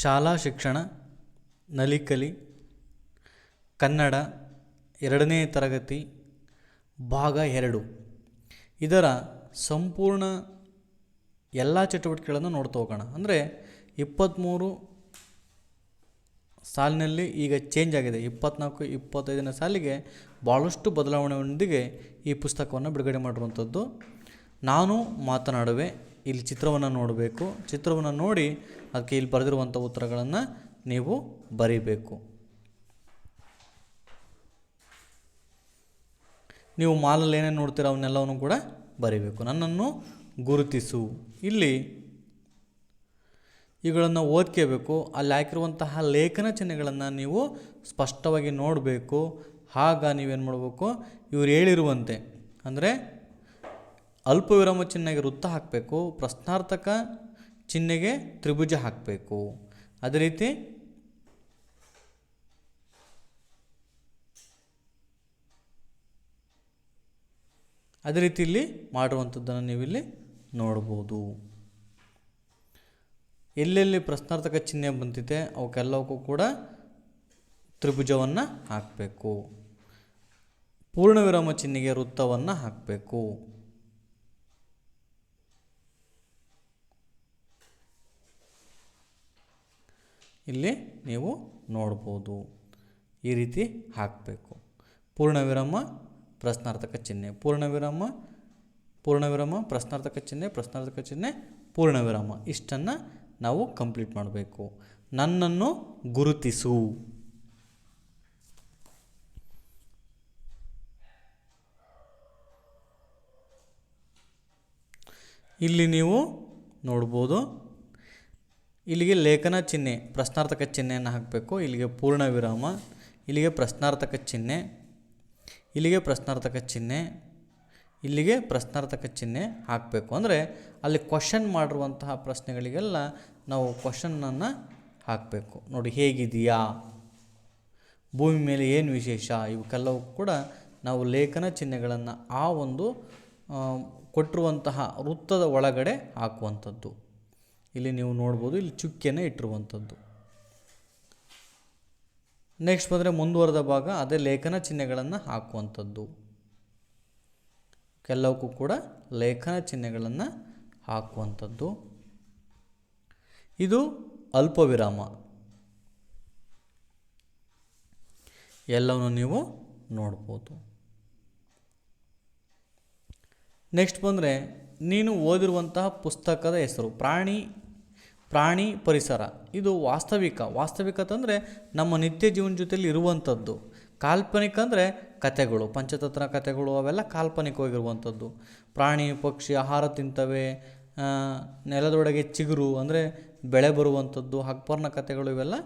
ಶಾಲಾ ಶಿಕ್ಷಣ, ನಲಿಕಲಿ, ಕನ್ನಡ, ಎರಡನೇ ತರಗತಿ, ಭಾಗ ಎರಡು. ಇದರ ಸಂಪೂರ್ಣ ಎಲ್ಲ ಚಟುವಟಿಕೆಗಳನ್ನು ನೋಡ್ತಾ ಹೋಗೋಣ. ಅಂದರೆ ಇಪ್ಪತ್ತ್ಮೂರು ಸಾಲಿನಲ್ಲಿ ಈಗ ಚೇಂಜ್ ಆಗಿದೆ. ಇಪ್ಪತ್ನಾಲ್ಕು, ಇಪ್ಪತ್ತೈದನೇ ಸಾಲಿಗೆ ಭಾಳಷ್ಟು ಬದಲಾವಣೆಯೊಂದಿಗೆ ಈ ಪುಸ್ತಕವನ್ನು ಬಿಡುಗಡೆ ಮಾಡಿರುವಂಥದ್ದು. ನಾನು ಮಾತನಾಡುವೆ, ಇಲ್ಲಿ ಚಿತ್ರವನ್ನು ನೋಡಬೇಕು. ಚಿತ್ರವನ್ನು ನೋಡಿ ಅದಕ್ಕೆ ಇಲ್ಲಿ ಬರೆದಿರುವಂಥ ಉತ್ತರಗಳನ್ನು ನೀವು ಬರೀಬೇಕು. ನೀವು ಮಾಲಲ್ಲಿ ಏನೇನು ನೋಡ್ತೀರ ಅವನ್ನೆಲ್ಲವನ್ನು ಕೂಡ ಬರೀಬೇಕು. ನನ್ನನ್ನು ಗುರುತಿಸು. ಇಲ್ಲಿ ಇವುಗಳನ್ನು ಓದ್ಕೋಬೇಕು. ಅಲ್ಲಿ ಹಾಕಿರುವಂತಹ ಲೇಖನ ಚಿಹ್ನೆಗಳನ್ನು ನೀವು ಸ್ಪಷ್ಟವಾಗಿ ನೋಡಬೇಕು. ಆಗ ನೀವೇನು ಮಾಡಬೇಕು? ಇವ್ರು ಹೇಳಿರುವಂತೆ. ಅಂದರೆ ಅಲ್ಪವಿರಾಮ ಚಿಹ್ನೆಗೆ ವೃತ್ತ ಹಾಕಬೇಕು. ಪ್ರಶ್ನಾರ್ಥಕ ಚಿಹ್ನೆಗೆ ತ್ರಿಭುಜ ಹಾಕಬೇಕು. ಅದೇ ರೀತಿ ಅದೇ ರೀತಿ ಇಲ್ಲಿ ಮಾಡುವಂಥದ್ದನ್ನು ನೀವಿಲ್ಲಿ ನೋಡ್ಬೋದು. ಎಲ್ಲೆಲ್ಲಿ ಪ್ರಶ್ನಾರ್ಥಕ ಚಿಹ್ನೆ ಬಂದಿದೆ ಅವಕ್ಕೆಲ್ಲವಕ್ಕೂ ಕೂಡ ತ್ರಿಭುಜವನ್ನು ಹಾಕಬೇಕು. ಪೂರ್ಣ ವಿರಾಮ ಚಿಹ್ನೆಗೆ ವೃತ್ತವನ್ನು ಹಾಕಬೇಕು. ಇಲ್ಲಿ ನೀವು ನೋಡ್ಬೋದು. ಈ ರೀತಿ ಹಾಕಬೇಕು. ಪೂರ್ಣ ವಿರಾಮ ಪ್ರಶ್ನಾರ್ಥಕ ಚಿಹ್ನೆ. ಪೂರ್ಣ ವಿರಾಮ ಪೂರ್ಣ ವಿರಾಮ ಪ್ರಶ್ನಾರ್ಥಕ ಚಿಹ್ನೆ ಪ್ರಶ್ನಾರ್ಥಕ ಚಿಹ್ನೆ ಪೂರ್ಣ ವಿರಾಮ ಇಷ್ಟನ್ನು ನಾವು ಕಂಪ್ಲೀಟ್ ಮಾಡಬೇಕು. ನನ್ನನ್ನು ಗುರುತಿಸು. ಇಲ್ಲಿ ನೀವು ನೋಡ್ಬೋದು. ಇಲ್ಲಿಗೆ ಲೇಖನ ಚಿಹ್ನೆ, ಪ್ರಶ್ನಾರ್ಥಕ ಚಿಹ್ನೆಯನ್ನು ಹಾಕಬೇಕು. ಇಲ್ಲಿಗೆ ಪೂರ್ಣ ವಿರಾಮ. ಇಲ್ಲಿಗೆ ಪ್ರಶ್ನಾರ್ಥಕ ಚಿಹ್ನೆ. ಇಲ್ಲಿಗೆ ಪ್ರಶ್ನಾರ್ಥಕ ಚಿಹ್ನೆ. ಇಲ್ಲಿಗೆ ಪ್ರಶ್ನಾರ್ಥಕ ಚಿಹ್ನೆ ಹಾಕಬೇಕು. ಅಂದರೆ ಅಲ್ಲಿ ಕ್ವಶನ್ ಮಾಡಿರುವಂತಹ ಪ್ರಶ್ನೆಗಳಿಗೆಲ್ಲ ನಾವು ಕ್ವಶನ್ನನ್ನು ಹಾಕಬೇಕು. ನೋಡಿ ಹೇಗಿದೆಯಾ? ಭೂಮಿ ಮೇಲೆ ಏನು ವಿಶೇಷ? ಇವಕ್ಕೆಲ್ಲವೂ ಕೂಡ ನಾವು ಲೇಖನ ಚಿಹ್ನೆಗಳನ್ನು ಆ ಒಂದು ಕೊಟ್ಟಿರುವಂತಹ ವೃತ್ತದ ಒಳಗಡೆ ಹಾಕುವಂಥದ್ದು. ಇಲ್ಲಿ ನೀವು ನೋಡ್ಬೋದು, ಇಲ್ಲಿ ಚುಕ್ಕೆನೇ ಇಟ್ಟಿರುವಂಥದ್ದು. ನೆಕ್ಸ್ಟ್ ಬಂದರೆ ಮುಂದುವರೆದ ಭಾಗ, ಅದೇ ಲೇಖನ ಚಿಹ್ನೆಗಳನ್ನು ಹಾಕುವಂಥದ್ದು. ಕೆಲವಕ್ಕೂ ಕೂಡ ಲೇಖನ ಚಿಹ್ನೆಗಳನ್ನು ಹಾಕುವಂಥದ್ದು. ಇದು ಅಲ್ಪವಿರಾಮ. ಎಲ್ಲವನ್ನು ನೀವು ನೋಡ್ಬೋದು. ನೆಕ್ಸ್ಟ್ ಬಂದರೆ, ನೀನು ಓದಿರುವಂತಹ ಪುಸ್ತಕದ ಹೆಸರು, ಪ್ರಾಣಿ ಪ್ರಾಣಿ ಪರಿಸರ. ಇದು ವಾಸ್ತವಿಕ. ವಾಸ್ತವಿಕತೆ ಅಂದರೆ ನಮ್ಮ ನಿತ್ಯ ಜೀವನ ಜೊತೆಯಲ್ಲಿ ಇರುವಂಥದ್ದು. ಕಾಲ್ಪನಿಕ ಅಂದರೆ ಕತೆಗಳು ಪಂಚತಂತ್ರ ಕಥೆಗಳು ಅವೆಲ್ಲ ಕಾಲ್ಪನಿಕವಾಗಿರುವಂಥದ್ದು. ಪ್ರಾಣಿ, ಪಕ್ಷಿ, ಆಹಾರ ತಿಂತವೆ ನೆಲದೊಳಗೆ ಚಿಗುರು ಅಂದರೆ ಬೆಳೆ ಬರುವಂಥದ್ದು ಹಕ್ಪರ್ನ ಕಥೆಗಳು ಇವೆಲ್ಲ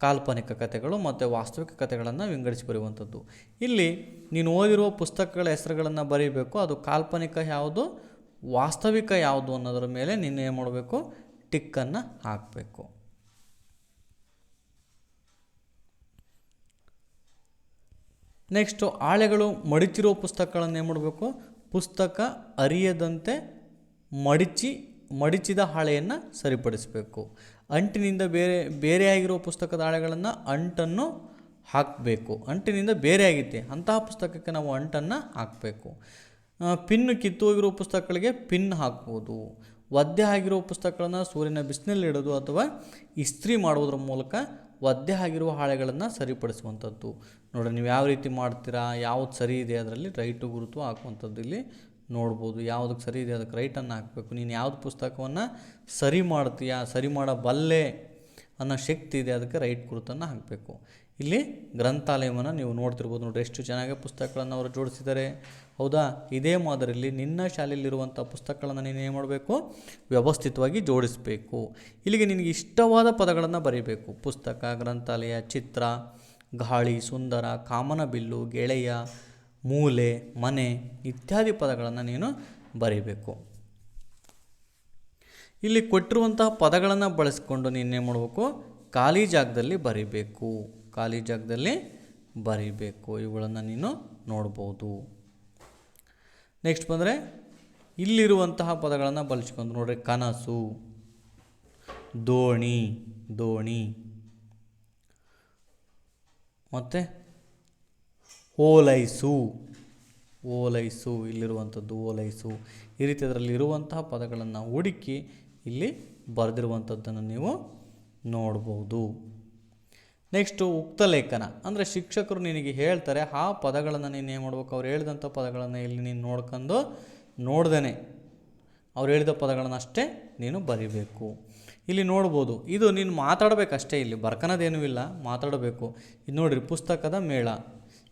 ಕಾಲ್ಪನಿಕ ಕಥೆಗಳು ಮತ್ತು ವಾಸ್ತವಿಕ ಕಥೆಗಳನ್ನು ವಿಂಗಡಿಸಿ ಬರೆಯುವಂಥದ್ದು. ಇಲ್ಲಿ ನೀನು ಓದಿರುವ ಪುಸ್ತಕಗಳ ಹೆಸರುಗಳನ್ನು ಬರೀಬೇಕು. ಅದು ಕಾಲ್ಪನಿಕ ಯಾವುದು, ವಾಸ್ತವಿಕ ಯಾವುದು ಅನ್ನೋದರ ಮೇಲೆ ನೀನು ಏನು ಮಾಡಬೇಕು. ಟಿಕ್ಕನ್ನು ಹಾಕಬೇಕು. ನೆಕ್ಸ್ಟು ಹಾಳೆಗಳು ಮಡಿಚಿರೋ ಪುಸ್ತಕಗಳನ್ನು ಏನು ಮಾಡಬೇಕು? ಪುಸ್ತಕ ಅರಿಯದಂತೆ ಮಡಿಚಿ, ಮಡಿಚಿದ ಹಾಳೆಯನ್ನು ಸರಿಪಡಿಸಬೇಕು. ಅಂಟಿನಿಂದ ಬೇರೆ ಬೇರೆಯಾಗಿರೋ ಪುಸ್ತಕದ ಹಾಳೆಗಳನ್ನು ಅಂಟನ್ನು ಹಾಕಬೇಕು. ಅಂಟಿನಿಂದ ಬೇರೆ ಆಗಿತ್ತೆ. ಅಂತಹ ಪುಸ್ತಕಕ್ಕೆ ನಾವು ಅಂಟನ್ನು ಹಾಕಬೇಕು. ಪಿನ್ ಕಿತ್ತೋಗಿರೋ ಪುಸ್ತಕಗಳಿಗೆ ಪಿನ್ ಹಾಕ್ಬೋದು. ಒದ್ದೆ ಆಗಿರುವ ಪುಸ್ತಕಗಳನ್ನು ಸೂರ್ಯನ ಬಿಸಿನಲ್ಲಿ ಇಡೋದು ಅಥವಾ ಇಸ್ತ್ರಿ ಮಾಡುವುದರ ಮೂಲಕ ಒದ್ದೆ ಆಗಿರುವ ಹಾಳೆಗಳನ್ನು ಸರಿಪಡಿಸುವಂಥದ್ದು. ನೋಡಿ ನೀವು ಯಾವ ರೀತಿ ಮಾಡ್ತೀರಾ, ಯಾವ್ದು ಸರಿ ಇದೆ ಅದರಲ್ಲಿ ರೈಟು ಗುರುತು ಹಾಕುವಂಥದ್ದು ಇಲ್ಲಿ ನೋಡ್ಬೋದು. ಯಾವುದಕ್ಕೆ ಸರಿ ಇದೆ ಅದಕ್ಕೆ ರೈಟನ್ನು ಹಾಕಬೇಕು. ನೀನು ಯಾವ್ದು ಪುಸ್ತಕವನ್ನು ಸರಿ ಮಾಡ್ತೀಯಾ, ಸರಿ ಮಾಡಬಲ್ಲೆ ಅನ್ನೋ ಶಕ್ತಿ ಇದೆ ಅದಕ್ಕೆ ರೈಟ್ ಗುರುತನ್ನು ಹಾಕಬೇಕು. ಇಲ್ಲಿ ಗ್ರಂಥಾಲಯವನ್ನು ನೀವು ನೋಡ್ತಿರ್ಬೋದು ನೋಡಿ ಎಷ್ಟು ಚೆನ್ನಾಗಿ ಪುಸ್ತಕಗಳನ್ನು ಅವರು ಜೋಡಿಸಿದ್ದಾರೆ. ಹೌದಾ? ಇದೇ ಮಾದರಿಯಲ್ಲಿ ನಿನ್ನ ಶಾಲೆಯಲ್ಲಿರುವಂಥ ಪುಸ್ತಕಗಳನ್ನು ನೀನು ಏನು ಮಾಡಬೇಕು? ವ್ಯವಸ್ಥಿತವಾಗಿ ಜೋಡಿಸಬೇಕು. ಇಲ್ಲಿಗೆ ನಿನಗೆ ಇಷ್ಟವಾದ ಪದಗಳನ್ನು ಬರೀಬೇಕು. ಪುಸ್ತಕ, ಗ್ರಂಥಾಲಯ, ಚಿತ್ರ, ಗಾಳಿ, ಸುಂದರ ಕಾಮನಬಿಲ್ಲು ಗೆಳೆಯ, ಮೂಲೆ, ಮನೆ ಇತ್ಯಾದಿ ಪದಗಳನ್ನು ನೀನು ಬರೀಬೇಕು. ಇಲ್ಲಿ ಕೊಟ್ಟಿರುವಂತಹ ಪದಗಳನ್ನು ಬಳಸಿಕೊಂಡು ನೀನೇನು ಮಾಡಬೇಕು? ಖಾಲಿ ಜಾಗದಲ್ಲಿ ಬರೀಬೇಕು. ಖಾಲಿ ಜಾಗದಲ್ಲಿ ಬರೀಬೇಕು. ಇವುಗಳನ್ನು ನೀನು ನೋಡ್ಬೋದು. ನೆಕ್ಸ್ಟ್ ಬಂದರೆ ಇಲ್ಲಿರುವಂತಹ ಪದಗಳನ್ನು ಬಳಸ್ಕೊಂಡು ನೋಡ್ರಿ. ಕನಸು, ದೋಣಿ ದೋಣಿ. ಮತ್ತು ಓಲೈಸು ಓಲೈಸು, ಇಲ್ಲಿರುವಂಥದ್ದು ಓಲೈಸು. ಈ ರೀತಿ ಅದರಲ್ಲಿ ಇರುವಂತಹ ಪದಗಳನ್ನು ಹುಡುಕಿ ಇಲ್ಲಿ ಬರೆದಿರುವಂಥದ್ದನ್ನು ನೀವು ನೋಡ್ಬೋದು. ನೆಕ್ಸ್ಟು ಉಕ್ತ ಲೇಖನ. ಅಂದರೆ ಶಿಕ್ಷಕರು ನಿನಗೆ ಹೇಳ್ತಾರೆ, ಆ ಪದಗಳನ್ನು ನೀನು ಏನು ಮಾಡ್ಬೇಕು? ಅವ್ರು ಹೇಳಿದಂಥ ಪದಗಳನ್ನು ಇಲ್ಲಿ ನೀನು ನೋಡ್ಕೊಂಡು ನೋಡ್ದೇ ಅವ್ರು ಹೇಳಿದ ಪದಗಳನ್ನು ಅಷ್ಟೇ ನೀನು ಬರಿಬೇಕು. ಇಲ್ಲಿ ನೋಡ್ಬೋದು, ಇದು ನೀನು ಮಾತಾಡಬೇಕಷ್ಟೇ ಇಲ್ಲಿ. ಬರ್ಕನದೇನೂ ಇಲ್ಲ, ಮಾತಾಡಬೇಕು. ಇದು ನೋಡಿರಿ, ಪುಸ್ತಕದ ಮೇಳ.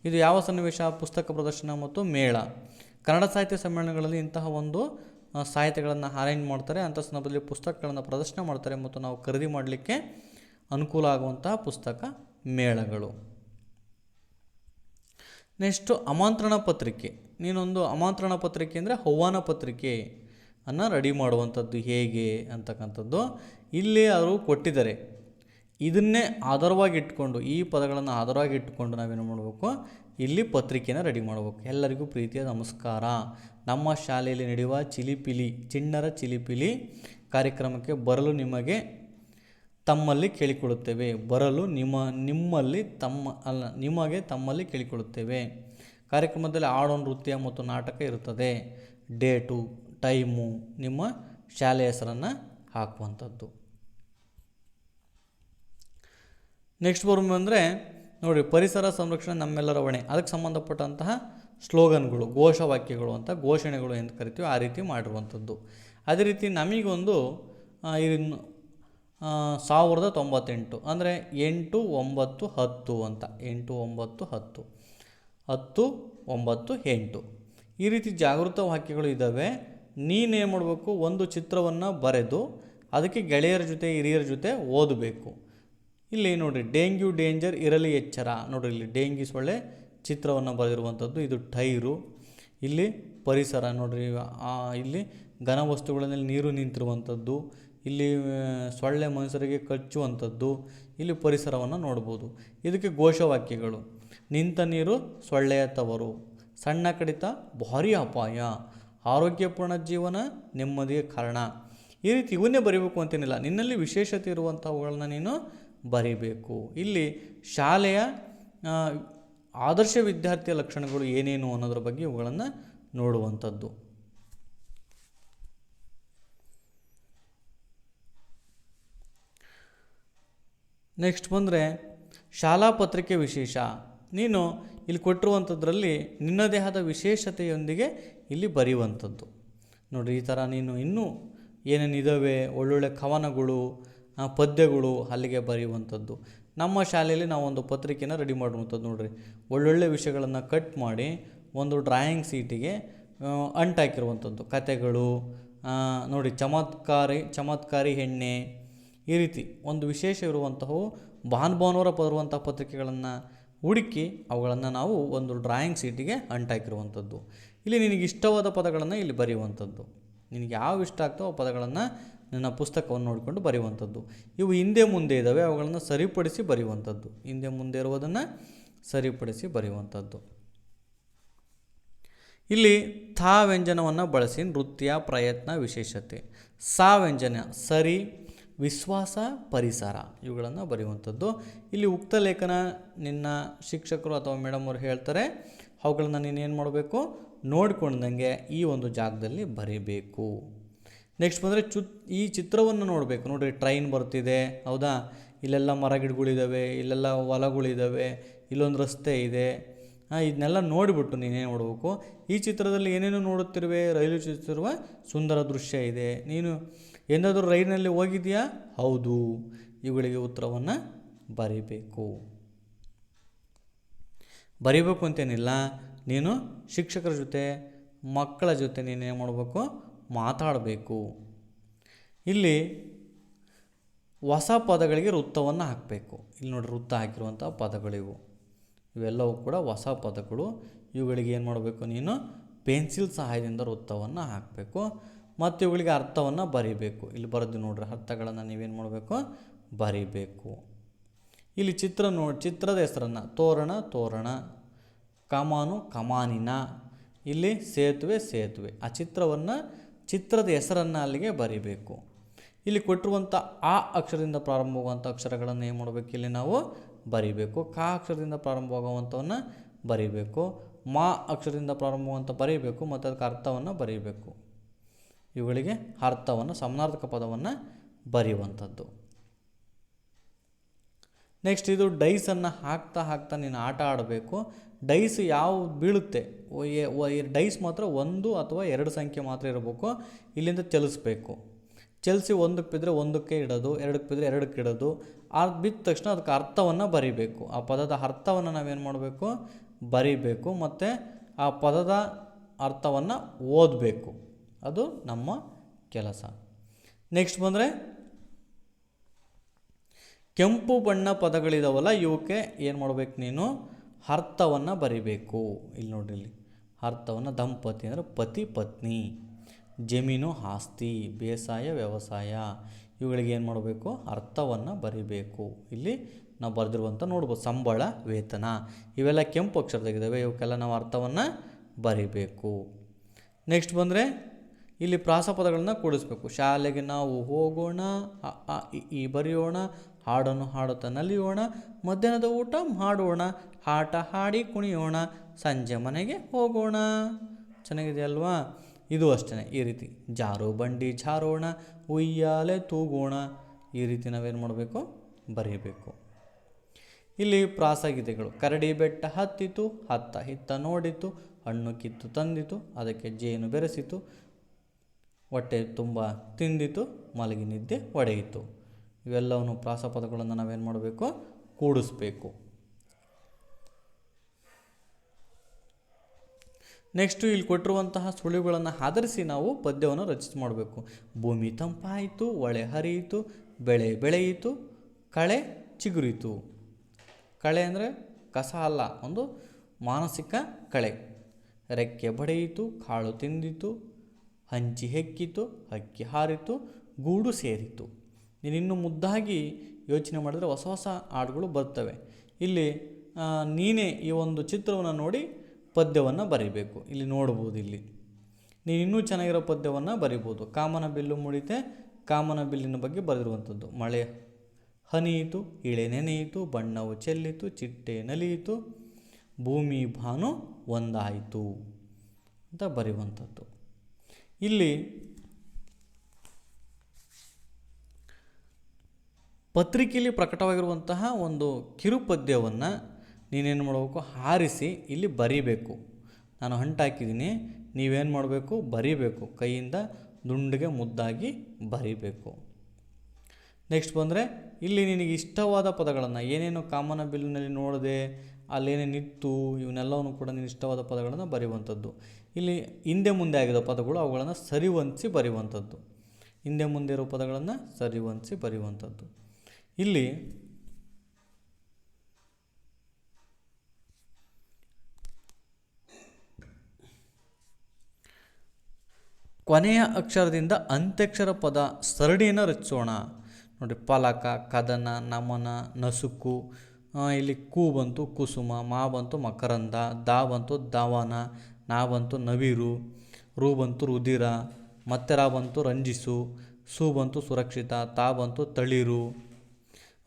ಇದು ಯಾವ ಸನ್ನಿವೇಶ? ಪುಸ್ತಕ ಪ್ರದರ್ಶನ ಮತ್ತು ಮೇಳ. ಕನ್ನಡ ಸಾಹಿತ್ಯ ಸಮ್ಮೇಳನಗಳಲ್ಲಿ ಇಂತಹ ಒಂದು ಸಾಹಿತ್ಯಗಳನ್ನು ಅರೇಂಜ್ ಮಾಡ್ತಾರೆ. ಅಂಥ ಸಂದರ್ಭದಲ್ಲಿ ಪುಸ್ತಕಗಳನ್ನು ಪ್ರದರ್ಶನ ಮಾಡ್ತಾರೆ ಮತ್ತು ನಾವು ಖರೀದಿ ಮಾಡಲಿಕ್ಕೆ ಅನುಕೂಲ ಆಗುವಂತಹ ಪುಸ್ತಕ ಮೇಳಗಳು. ನೆಕ್ಸ್ಟು ಆಮಂತ್ರಣ ಪತ್ರಿಕೆ. ನೀನೊಂದು ಆಮಂತ್ರಣ ಪತ್ರಿಕೆ ಅಂದರೆ ಹವ್ವಾನ ಪತ್ರಿಕೆ ಅನ್ನು ರೆಡಿ ಮಾಡುವಂಥದ್ದು ಹೇಗೆ ಅಂತಕ್ಕಂಥದ್ದು ಇಲ್ಲಿ ಅವರು ಕೊಟ್ಟಿದ್ದಾರೆ. ಇದನ್ನೇ ಆಧಾರವಾಗಿ ಇಟ್ಕೊಂಡು, ಈ ಪದಗಳನ್ನು ಆಧಾರವಾಗಿ ಇಟ್ಕೊಂಡು ನಾವೇನು ಮಾಡಬೇಕು? ಇಲ್ಲಿ ಪತ್ರಿಕೆನ ರೆಡಿ ಮಾಡಬೇಕು. ಎಲ್ಲರಿಗೂ ಪ್ರೀತಿಯ ನಮಸ್ಕಾರ. ನಮ್ಮ ಶಾಲೆಯಲ್ಲಿ ನಡೆಯುವ ಚಿಲಿಪಿಲಿ, ಚಿಣ್ಣರ ಚಿಲಿಪಿಲಿ ಕಾರ್ಯಕ್ರಮಕ್ಕೆ ಬರಲು ನಿಮಗೆ ತಮ್ಮಲ್ಲಿ ಕೇಳಿಕೊಳ್ಳುತ್ತೇವೆ. ಬರಲು ನಿಮ್ಮ, ನಿಮ್ಮಲ್ಲಿ ತಮ್ಮ, ಅಲ್ಲ, ನಿಮಗೆ ತಮ್ಮಲ್ಲಿ ಕೇಳಿಕೊಳ್ಳುತ್ತೇವೆ. ಕಾರ್ಯಕ್ರಮದಲ್ಲಿ ಆಡೋ ನೃತ್ಯ ಮತ್ತು ನಾಟಕ ಇರುತ್ತದೆ. ಡೇಟು, ಟೈಮು, ನಿಮ್ಮ ಶಾಲೆ ಹೆಸರನ್ನು ಹಾಕುವಂಥದ್ದು. ನೆಕ್ಸ್ಟ್ ಬರುವಂದರೆ ನೋಡಿ, ಪರಿಸರ ಸಂರಕ್ಷಣೆ ನಮ್ಮೆಲ್ಲರ ಹೊಣೆ. ಅದಕ್ಕೆ ಸಂಬಂಧಪಟ್ಟಂತಹ ಸ್ಲೋಗನ್ಗಳು, ಘೋಷವಾಕ್ಯಗಳು ಅಂತ ಘೋಷಣೆಗಳು ಎಂದು ಕರಿತೀವಿ. ಆ ರೀತಿ ಮಾಡಿರುವಂಥದ್ದು. ಅದೇ ರೀತಿ ನಮಗೊಂದು ಸಾವಿರದ ತೊಂಬತ್ತೆಂಟು ಅಂದರೆ ಎಂಟು ಒಂಬತ್ತು ಹತ್ತು ಅಂತ. ಎಂಟು ಒಂಬತ್ತು ಹತ್ತು. ಹತ್ತು ಒಂಬತ್ತು ಎಂಟು. ಈ ರೀತಿ ಜಾಗೃತ ವಾಕ್ಯಗಳು ಇದ್ದಾವೆ. ನೀನೇನು ಮಾಡಬೇಕು? ಒಂದು ಚಿತ್ರವನ್ನು ಬರೆದು ಅದಕ್ಕೆ ಗೆಳೆಯರ ಜೊತೆ, ಹಿರಿಯರ ಜೊತೆ ಓದಬೇಕು. ಇಲ್ಲಿ ನೋಡಿರಿ, ಡೆಂಗ್ಯೂ ಡೇಂಜರ್ ಇರಲಿ ಎಚ್ಚರ. ನೋಡಿರಿ, ಇಲ್ಲಿ ಡೆಂಗ್ಯೂ ಸೊಳ್ಳೆ ಚಿತ್ರವನ್ನು ಬರೆದಿರುವಂಥದ್ದು. ಇದು ಟೈರು. ಇಲ್ಲಿ ಪರಿಸರ ನೋಡಿರಿ ಇಲ್ಲಿ ಘನವಸ್ತುಗಳಲ್ಲಿ ನೀರು ನಿಂತಿರುವಂಥದ್ದು. ಇಲ್ಲಿ ಸೊಳ್ಳೆ ಮನುಷ್ಯರಿಗೆ ಕಚ್ಚುವಂಥದ್ದು ಇಲ್ಲಿ ಪರಿಸರವನ್ನು ನೋಡ್ಬೋದು. ಇದಕ್ಕೆ ಘೋಷವಾಕ್ಯಗಳು. ನಿಂತ ನೀರು ಸೊಳ್ಳೆಯ ತವರು, ಸಣ್ಣ ಕಡಿತ ಭಾರಿ ಅಪಾಯ, ಆರೋಗ್ಯಪೂರ್ಣ ಜೀವನ ನೆಮ್ಮದಿಗೆ ಕಾರಣ. ಈ ರೀತಿ ಇವನ್ನೇ ಬರೀಬೇಕು ಅಂತೇನಿಲ್ಲ, ನಿನ್ನಲ್ಲಿ ವಿಶೇಷತೆ ಇರುವಂಥವುಗಳನ್ನ ನೀನು ಬರೀಬೇಕು. ಇಲ್ಲಿ ಶಾಲೆಯ ಆದರ್ಶ ವಿದ್ಯಾರ್ಥಿಯ ಲಕ್ಷಣಗಳು ಏನೇನು ಅನ್ನೋದ್ರ ಬಗ್ಗೆ ಇವುಗಳನ್ನು ನೋಡುವಂಥದ್ದು. ನೆಕ್ಸ್ಟ್ ಬಂದರೆ ಶಾಲಾ ಪತ್ರಿಕೆ ವಿಶೇಷ. ನೀನು ಇಲ್ಲಿ ಕೊಟ್ಟಿರುವಂಥದ್ರಲ್ಲಿ ನಿನ್ನ ದೇಹದ ವಿಶೇಷತೆಯೊಂದಿಗೆ ಇಲ್ಲಿ ಬರೆಯುವಂಥದ್ದು ನೋಡಿ ಈ ಥರ ನೀನು ಇನ್ನೂ ಏನೇನಿದ್ದಾವೆ ಒಳ್ಳೊಳ್ಳೆ ಕವನಗಳು ಪದ್ಯಗಳು ಅಲ್ಲಿಗೆ ಬರೆಯುವಂಥದ್ದು ನಮ್ಮ ಶಾಲೆಯಲ್ಲಿ ನಾವು ಒಂದು ಪತ್ರಿಕೆನ ರೆಡಿ ಮಾಡುವಂಥದ್ದು ನೋಡಿರಿ. ಒಳ್ಳೊಳ್ಳೆ ವಿಷಯಗಳನ್ನು ಕಟ್ ಮಾಡಿ ಒಂದು ಡ್ರಾಯಿಂಗ್ ಸೀಟಿಗೆ ಅಂಟಾಕಿರುವಂಥದ್ದು ಕತೆಗಳು ನೋಡಿ, ಚಮತ್ಕಾರಿ ಚಮತ್ಕಾರಿ ಹೆಣ್ಣೆ ಈ ರೀತಿ ಒಂದು ವಿಶೇಷ ಇರುವಂತಹವು ಭಾನ್ ಭಾನುವಾರ ಬರುವಂಥ ಪತ್ರಿಕೆಗಳನ್ನು ಹುಡುಕಿ ಅವುಗಳನ್ನು ನಾವು ಒಂದು ಡ್ರಾಯಿಂಗ್ ಸೀಟಿಗೆ ಅಂಟಾಕಿರುವಂಥದ್ದು ಇಲ್ಲಿ ನಿನಗೆ ಇಷ್ಟವಾದ ಪದಗಳನ್ನು ಇಲ್ಲಿ ಬರೆಯುವಂಥದ್ದು ನಿನಗೆ ಯಾವ ಇಷ್ಟ ಆಗ್ತೋ ಪದಗಳನ್ನು ನನ್ನ ಪುಸ್ತಕವನ್ನು ನೋಡಿಕೊಂಡು ಬರೆಯುವಂಥದ್ದು ಇವು ಹಿಂದೆ ಮುಂದೆ ಇದ್ದಾವೆ ಅವುಗಳನ್ನು ಸರಿಪಡಿಸಿ ಬರೆಯುವಂಥದ್ದು ಹಿಂದೆ ಮುಂದೆ ಇರುವುದನ್ನು ಸರಿಪಡಿಸಿ ಬರೆಯುವಂಥದ್ದು ಇಲ್ಲಿ ಥಾ ವ್ಯಂಜನವನ್ನು ಬಳಸಿ ನೃತ್ಯ, ಪ್ರಯತ್ನ, ವಿಶೇಷತೆ. ಸಾ ವ್ಯಂಜನ ಸರಿ ವಿಶ್ವಾಸ ಪರಿಸರ ಇವುಗಳನ್ನು ಬರೆಯುವಂಥದ್ದು. ಇಲ್ಲಿ ಉಕ್ತ ಲೇಖನ ನಿನ್ನ ಶಿಕ್ಷಕರು ಅಥವಾ ಮೇಡಮ್ ಅವರು ಹೇಳ್ತಾರೆ, ಅವುಗಳನ್ನು ನೀನು ಏನು ಮಾಡಬೇಕು? ನೋಡಿಕೊಂಡಂಗೆ ಈ ಒಂದು ಜಾಗದಲ್ಲಿ ಬರೀಬೇಕು. ನೆಕ್ಸ್ಟ್ ಬಂದರೆ ಚು, ಈ ಚಿತ್ರವನ್ನು ನೋಡಬೇಕು. ನೋಡಿರಿ ಟ್ರೈನ್ ಬರ್ತಿದೆ, ಹೌದಾ? ಇಲ್ಲೆಲ್ಲ ಮರ ಗಿಡಗಳಿದ್ದಾವೆ ಇಲ್ಲೆಲ್ಲ ಹೊಲಗಳಿದ್ದಾವೆ ಇಲ್ಲೊಂದು ರಸ್ತೆ ಇದೆ. ಇದನ್ನೆಲ್ಲ ನೋಡಿಬಿಟ್ಟು ನೀನೇನು ನೋಡಬೇಕು ಈ ಚಿತ್ರದಲ್ಲಿ ಏನೇನು ನೋಡುತ್ತಿರುವೆ? ರೈಲು ಚಲಿಸುತ್ತಿರುವ ಸುಂದರ ದೃಶ್ಯ ಇದೆ. ನೀನು ಎಂದಾದರೂ ರೈಲಿನಲ್ಲಿ ಹೋಗಿದೆಯಾ ಹೌದು. ಇವುಗಳಿಗೆ ಉತ್ತರವನ್ನು ಬರೀಬೇಕು. ಬರೀಬೇಕು ಅಂತೇನಿಲ್ಲ. ನೀನು ಶಿಕ್ಷಕರ ಜೊತೆ, ಮಕ್ಕಳ ಜೊತೆ ನೀನೇನು ಮಾಡಬೇಕು? ಮಾತಾಡಬೇಕು. ಇಲ್ಲಿ ಹೊಸ ಪದಗಳಿಗೆ ವೃತ್ತವನ್ನು ಹಾಕಬೇಕು. ಇಲ್ಲಿ ನೋಡಿ ವೃತ್ತ ಹಾಕಿರುವಂಥ ಪದಗಳಿವು ಇವೆಲ್ಲವೂ ಕೂಡ ಹೊಸ ಪದಗಳು. ಇವುಗಳಿಗೆ ಏನು ಮಾಡಬೇಕು ನೀನು? ಪೆನ್ಸಿಲ್ ಸಹಾಯದಿಂದ ವೃತ್ತವನ್ನು ಹಾಕಬೇಕು. ಮತ್ತು ಇವುಗಳಿಗೆ ಅರ್ಥವನ್ನು ಬರೀಬೇಕು. ಇಲ್ಲಿ ಬರೆದು ನೋಡ್ರಿ, ಅರ್ಥಗಳನ್ನು ನೀವೇನು ಮಾಡಬೇಕು? ಬರೀಬೇಕು. ಇಲ್ಲಿ ಚಿತ್ರ ನೋಡಿ ಚಿತ್ರದ ಹೆಸರನ್ನು, ತೋರಣ ತೋರಣ. ಕಮಾನು, ಕಮಾನಿನ. ಇಲ್ಲಿ ಸೇತುವೆ ಸೇತುವೆ. ಆ ಚಿತ್ರವನ್ನು, ಚಿತ್ರದ ಹೆಸರನ್ನು ಅಲ್ಲಿಗೆ ಬರೀಬೇಕು. ಇಲ್ಲಿ ಕೊಟ್ಟಿರುವಂಥ ಆ ಅಕ್ಷರದಿಂದ ಪ್ರಾರಂಭವಾಗುವಂಥ ಅಕ್ಷರಗಳನ್ನು ಏನು ಮಾಡಬೇಕು ಇಲ್ಲಿ ನಾವು? ಬರೀಬೇಕು. ಕ ಅಕ್ಷರದಿಂದ ಪ್ರಾರಂಭವಾಗುವಂಥವನ್ನು ಬರೀಬೇಕು. ಮಾ ಅಕ್ಷರದಿಂದ ಪ್ರಾರಂಭವಾಗುವಂಥ ಬರೀಬೇಕು. ಮತ್ತು ಅದಕ್ಕೆ ಅರ್ಥವನ್ನು ಬರೀಬೇಕು. ಇವುಗಳಿಗೆ ಅರ್ಥವನ್ನು, ಸಮನಾರ್ಥಕ ಪದವನ್ನು ಬರೆಯುವಂಥದ್ದು. ನೆಕ್ಸ್ಟ್ ಇದು ಡೈಸನ್ನು ಹಾಕ್ತಾ ಹಾಕ್ತಾ ನೀನು ಆಟ ಆಡಬೇಕು. ಡೈಸ್ ಯಾವ ಬೀಳುತ್ತೆ? ಡೈಸ್ ಮಾತ್ರ ಒಂದು ಅಥವಾ ಎರಡು ಸಂಖ್ಯೆ ಮಾತ್ರ ಇರಬೇಕು. ಇಲ್ಲಿಂದ ಚಲಿಸ್ಬೇಕು. ಚಲಿಸಿ ಒಂದಕ್ಕೆ ಬಿದ್ದರೆ ಒಂದಕ್ಕೆ ಇಡೋದು, ಎರಡಕ್ಕೆ ಬಿದ್ದರೆ ಎರಡಕ್ಕೆ ಇಡೋದು. ಅದು ಬಿದ್ದ ತಕ್ಷಣ ಅದಕ್ಕೆ ಅರ್ಥವನ್ನು ಬರಿಬೇಕು. ಆ ಪದದ ಅರ್ಥವನ್ನು ನಾವೇನು ಮಾಡಬೇಕು? ಬರಿಬೇಕು. ಮತ್ತು ಆ ಪದದ ಅರ್ಥವನ್ನು ಓದಬೇಕು. ಅದು ನಮ್ಮ ಕೆಲಸ. ನೆಕ್ಸ್ಟ್ ಬಂದರೆ, ಕೆಂಪು ಬಣ್ಣ ಪದಗಳಿದಾವಲ್ಲ ಇವಕ್ಕೆ ಏನು ಮಾಡಬೇಕು ನೀನು? ಅರ್ಥವನ್ನು ಬರಿಬೇಕು. ಇಲ್ಲಿ ನೋಡ್ರಿ ಇಲ್ಲಿ. ಅರ್ಥವನ್ನು ದಂಪತಿ ಅಂದರೆ ಪತಿ, ಪತ್ನಿ. ಜಮೀನು, ಆಸ್ತಿ, ಬೇಸಾಯ, ವ್ಯವಸಾಯ. ಇವುಗಳಿಗೆ ಏನು ಮಾಡಬೇಕು? ಅರ್ಥವನ್ನು ಬರಿಬೇಕು. ಇಲ್ಲಿ ನಾವು ಬರೆದಿರುವಂಥ ನೋಡ್ಬೋದು, ಸಂಬಳ, ವೇತನ. ಇವೆಲ್ಲ ಕೆಂಪು ಅಕ್ಷರದಾಗಿದ್ದಾವೆ ಇವಕ್ಕೆಲ್ಲ ನಾವು ಅರ್ಥವನ್ನು ಬರಿಬೇಕು. ನೆಕ್ಸ್ಟ್ ಬಂದರೆ ಇಲ್ಲಿ ಪ್ರಾಸಪದಗಳನ್ನು ಕೂಡಿಸ್ಬೇಕು. ಶಾಲೆಗೆ ನಾವು ಹೋಗೋಣ ಈ ಬರೆಯೋಣ, ಹಾಡನ್ನು ಹಾಡುತ್ತಾ ನಲಿಯೋಣ, ಮಧ್ಯಾಹ್ನದ ಊಟ ಮಾಡೋಣ, ಆಟ ಹಾಡಿ ಕುಣಿಯೋಣ, ಸಂಜೆ ಮನೆಗೆ ಹೋಗೋಣ. ಚೆನ್ನಾಗಿದೆ ಅಲ್ವಾ? ಇದು ಅಷ್ಟೇ ಈ ರೀತಿ. ಜಾರು ಬಂಡಿ ಜಾರೋಣ, ಉಯ್ಯಾಲೆ ತೂಗೋಣ, ಈ ರೀತಿ ನಾವೇನು ಮಾಡಬೇಕು? ಬರೀಬೇಕು. ಇಲ್ಲಿ ಪ್ರಾಸಗೀತೆಗಳು ಕರಡಿ ಬೆಟ್ಟ ಹತ್ತಿತು, ಹತ್ತ ಹಿತ್ತ ನೋಡಿತು, ಹಣ್ಣು ಕಿತ್ತು ತಂದಿತು, ಅದಕ್ಕೆ ಜೇನು ಬೆರೆಸಿತು ಹೊಟ್ಟೆ ತುಂಬ ತಿಂದಿತು, ಮಲಗಿ ನಿದ್ದೆ ಒಡೆಯಿತು. ಇವೆಲ್ಲವನ್ನು ಪ್ರಾಸಪದಗಳನ್ನು ನಾವೇನು ಮಾಡಬೇಕು? ಕೂಡಿಸ್ಬೇಕು. ನೆಕ್ಸ್ಟು ಇಲ್ಲಿ ಕೊಟ್ಟಿರುವಂತಹ ಸುಳಿವುಗಳನ್ನು ಆಧರಿಸಿ ನಾವು ಪದ್ಯವನ್ನು ರಚಿಸಿ ಮಾಡಬೇಕು. ಭೂಮಿ ತಂಪಾಯಿತು, ಒಳೆ ಹರಿಯಿತು, ಬೆಳೆ ಬೆಳೆಯಿತು, ಕಳೆ ಚಿಗುರಿತು. ಕಳೆ ಅಂದರೆ ಕಸ ಅಲ್ಲ, ಒಂದು ಮಾನಸಿಕ ಕಳೆ. ರೆಕ್ಕೆ ಬಡಿಯಿತು, ಕಾಳು ತಿಂದಿತು ಹಂಚಿ ಹೆಕ್ಕಿತು, ಹಕ್ಕಿ ಹಾರಿತು, ಗೂಡು ಸೇರಿತು. ನೀನಿನ್ನು ಮುದ್ದಾಗಿ ಯೋಚನೆ ಮಾಡಿದರೆ ಹೊಸ ಹೊಸ ಹಾಡುಗಳು ಬರ್ತವೆ. ಇಲ್ಲಿ ನೀನೇ ಈ ಒಂದು ಚಿತ್ರವನ್ನು ನೋಡಿ ಪದ್ಯವನ್ನು ಬರಿಬೇಕು. ಇಲ್ಲಿ ನೋಡ್ಬೋದು ಇಲ್ಲಿ. ನೀನಿನ್ನೂ ಚೆನ್ನಾಗಿರೋ ಪದ್ಯವನ್ನು ಬರಿಬೋದು. ಕಾಮನ ಬಿಲ್ಲು ಮುಡಿತೆ, ಕಾಮನ ಬಿಲ್ಲಿನ ಬಗ್ಗೆ ಬರೆದಿರುವಂಥದ್ದು. ಮಳೆ ಹನಿಯಿತು, ಇಳೆ ನೆನೆಯಿತು, ಬಣ್ಣವು ಚೆಲ್ಲಿತು, ಚಿಟ್ಟೆ ನಲಿಯಿತು, ಭೂಮಿ ಭಾನು ಒಂದಾಯಿತು ಅಂತ ಬರೆಯುವಂಥದ್ದು. ಇಲ್ಲಿ ಪತ್ರಿಕೆಯಲ್ಲಿ ಪ್ರಕಟವಾಗಿರುವಂತಹ ಒಂದು ಕಿರುಪದ್ಯವನ್ನು ನೀನೇನು ಮಾಡಬೇಕು? ಹಾರಿಸಿ ಇಲ್ಲಿ ಬರೀಬೇಕು. ನಾನು ಹಂಟಾಕಿದ್ದೀನಿ, ನೀವೇನು ಮಾಡಬೇಕು? ಬರೀಬೇಕು. ಕೈಯಿಂದ ದುಂಡಿಗೆ ಮುದ್ದಾಗಿ ಬರೀಬೇಕು. ನೆಕ್ಸ್ಟ್ ಬಂದರೆ, ಇಲ್ಲಿ ನಿನಗೆ ಇಷ್ಟವಾದ ಪದಗಳನ್ನು ಏನೇನು ಕಾಮನ ಬಿಲ್ನಲ್ಲಿ ನೋಡಿದೆ ಅಲ್ಲೇನೇನಿತ್ತು ಇವನ್ನೆಲ್ಲವನ್ನು ಕೂಡ ನೀನು ಇಷ್ಟವಾದ ಪದಗಳನ್ನು ಬರೆಯುವಂಥದ್ದು. ಇಲ್ಲಿ ಹಿಂದೆ ಮುಂದೆ ಆಗಿರೋ ಪದಗಳು ಅವುಗಳನ್ನು ಸರಿವಂತಿಸಿ ಬರೆಯುವಂಥದ್ದು. ಹಿಂದೆ ಮುಂದೆ ಇರೋ ಪದಗಳನ್ನು ಸರಿವಂತಿಸಿ ಬರೆಯುವಂಥದ್ದು. ಇಲ್ಲಿ ಕೊನೆಯ ಅಕ್ಷರದಿಂದ ಅಂತ್ಯಕ್ಷರ ಪದ ಸರಣಿಯನ್ನು ರಚಿಸೋಣ. ನೋಡಿ ಪಲಕ, ಕದನ, ನಮನ, ನಸುಕು ಇಲ್ಲಿ ಕು ಬಂತು ಕುಸುಮ, ಮಾ ಬಂತು ಮಕರಂದ, ದಾ ಬಂತು ದಾವನ, ನಾ ಬಂತು ನವಿರು, ರು ಬಂತು ರುದಿರ, ಮತ್ತೆ ರಾ ಬಂತು ರಂಜಿಸು, ಸು ಬಂತು ಸುರಕ್ಷಿತ, ತಾ ಬಂತು ತಳಿರು,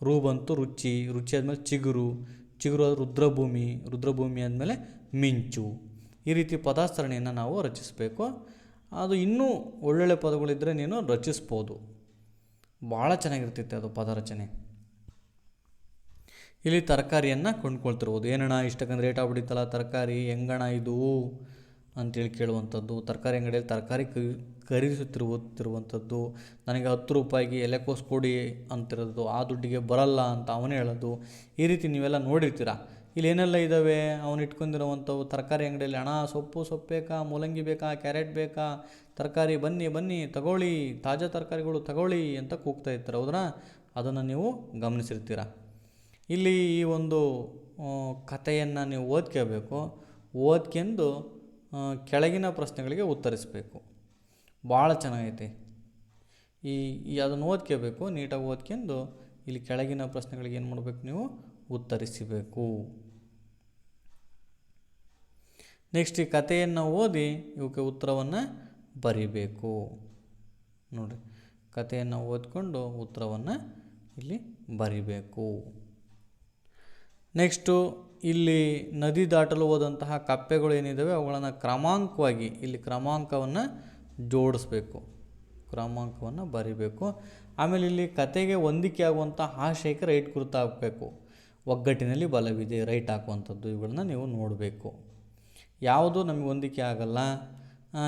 ರು ಬಂತು ರುಚಿ ರುಚಿ ಆದಮೇಲೆ ಚಿಗುರು ಚಿಗುರು ರುದ್ರಭೂಮಿ ರುದ್ರಭೂಮಿ ಆದಮೇಲೆ ಮಿಂಚು. ಈ ರೀತಿ ಪದಾಸರಣೆಯನ್ನು ನಾವು ರಚಿಸಬೇಕು. ಅದು ಇನ್ನೂ ಒಳ್ಳೊಳ್ಳೆ ಪದಗಳಿದ್ದರೆ ನೀನು ರಚಿಸ್ಬೋದು. ಭಾಳ ಚೆನ್ನಾಗಿರ್ತೈತೆ ಅದು ಪದ ರಚನೆ. ಇಲ್ಲಿ ತರಕಾರಿಯನ್ನು ಕೊಂಡ್ಕೊಳ್ತಿರ್ಬೋದು. ಏನಣ್ಣ ಇಷ್ಟಕ್ಕಂದ್ರೆ ರೇಟ್ ಆಗ್ಬಿಡಿತ್ತಲ್ಲ ತರಕಾರಿ ಹೆಂಗಣ ಇದು? ಅಂತೇಳಿ ಕೇಳುವಂಥದ್ದು, ತರಕಾರಿ ಅಂಗಡಿಯಲ್ಲಿ ತರಕಾರಿ ಖರೀದಿಸುತ್ತಿರುತ್ತಿರುವಂಥದ್ದು ನನಗೆ ಹತ್ತು ರೂಪಾಯಿಗೆ ಎಲೆಕೋಸು ಕೊಡಿ ಅಂತಿರೋದು, ಆ ದುಡ್ಡಿಗೆ ಬರಲ್ಲ ಅಂತ ಅವನೇ ಹೇಳೋದು. ಈ ರೀತಿ ನೀವೆಲ್ಲ ನೋಡಿರ್ತೀರ? ಇಲ್ಲಿ ಏನೆಲ್ಲ ಇದ್ದಾವೆ ಅವನು ಇಟ್ಕೊಂಡಿರುವಂಥವು ತರಕಾರಿ ಅಂಗಡಿಯಲ್ಲಿ ಹಣ, ಸೊಪ್ಪು ಸೊಪ್ಪು ಬೇಕಾ ಮೂಲಂಗಿ ಬೇಕಾ, ಕ್ಯಾರೆಟ್ ಬೇಕಾ? ತರಕಾರಿ ಬನ್ನಿ ಬನ್ನಿ, ತಗೊಳ್ಳಿ, ತಾಜಾ ತರಕಾರಿಗಳು ತಗೊಳ್ಳಿ ಅಂತ ಕೂಗ್ತಾ ಇರ್ತಾರೆ ಹೌದ್ರಾ ಅದನ್ನು ನೀವು ಗಮನಿಸಿರ್ತೀರ? ಇಲ್ಲಿ ಈ ಒಂದು ಕಥೆಯನ್ನು ನೀವು ಓದ್ಕೋಬೇಕು ಓದ್ಕೆಂದು ಕೆಳಗಿನ ಪ್ರಶ್ನೆಗಳಿಗೆ ಉತ್ತರಿಸಬೇಕು. ಭಾಳ ಚೆನ್ನಾಗೈತೆ. ಈ ಈ ಅದನ್ನು ಓದ್ಕೋಬೇಕು ನೀಟಾಗಿ ಓದ್ಕೆಂದು ಇಲ್ಲಿ ಕೆಳಗಿನ ಪ್ರಶ್ನೆಗಳಿಗೆ ಏನು ಮಾಡಬೇಕು ನೀವು? ಉತ್ತರಿಸಬೇಕು. ನೆಕ್ಸ್ಟ್ ಈ ಕಥೆಯನ್ನು ಓದಿ ಇವಕ್ಕೆ ಉತ್ತರವನ್ನು ಬರಿಬೇಕು. ನೋಡಿ ಕಥೆಯನ್ನು ಓದ್ಕೊಂಡು ಉತ್ತರವನ್ನು ಇಲ್ಲಿ ಬರಿಬೇಕು. ನೆಕ್ಸ್ಟು ಇಲ್ಲಿ ನದಿ ದಾಟಲು ಹೋದಂತಹ ಕಪ್ಪೆಗಳು ಏನಿದ್ದಾವೆ ಅವುಗಳನ್ನು ಕ್ರಮಾಂಕವಾಗಿ ಇಲ್ಲಿ ಕ್ರಮಾಂಕವನ್ನು ಜೋಡಿಸ್ಬೇಕು. ಕ್ರಮಾಂಕವನ್ನು ಬರಿಬೇಕು. ಆಮೇಲೆ ಇಲ್ಲಿ ಕತೆಗೆ ಹೊಂದಿಕೆ ಆಗುವಂಥ ಆಶಯಕ್ಕೆ ರೈಟ್ ಗುರುತು ಹಾಕಬೇಕು. ಒಗ್ಗಟ್ಟಿನಲ್ಲಿ ಬಲವಿದೆ ರೈಟ್ ಹಾಕುವಂಥದ್ದು ಇವುಗಳನ್ನ ನೀವು ನೋಡಬೇಕು. ಯಾವುದು ನಮಗೆ ಹೊಂದಿಕೆ ಆಗಲ್ಲ?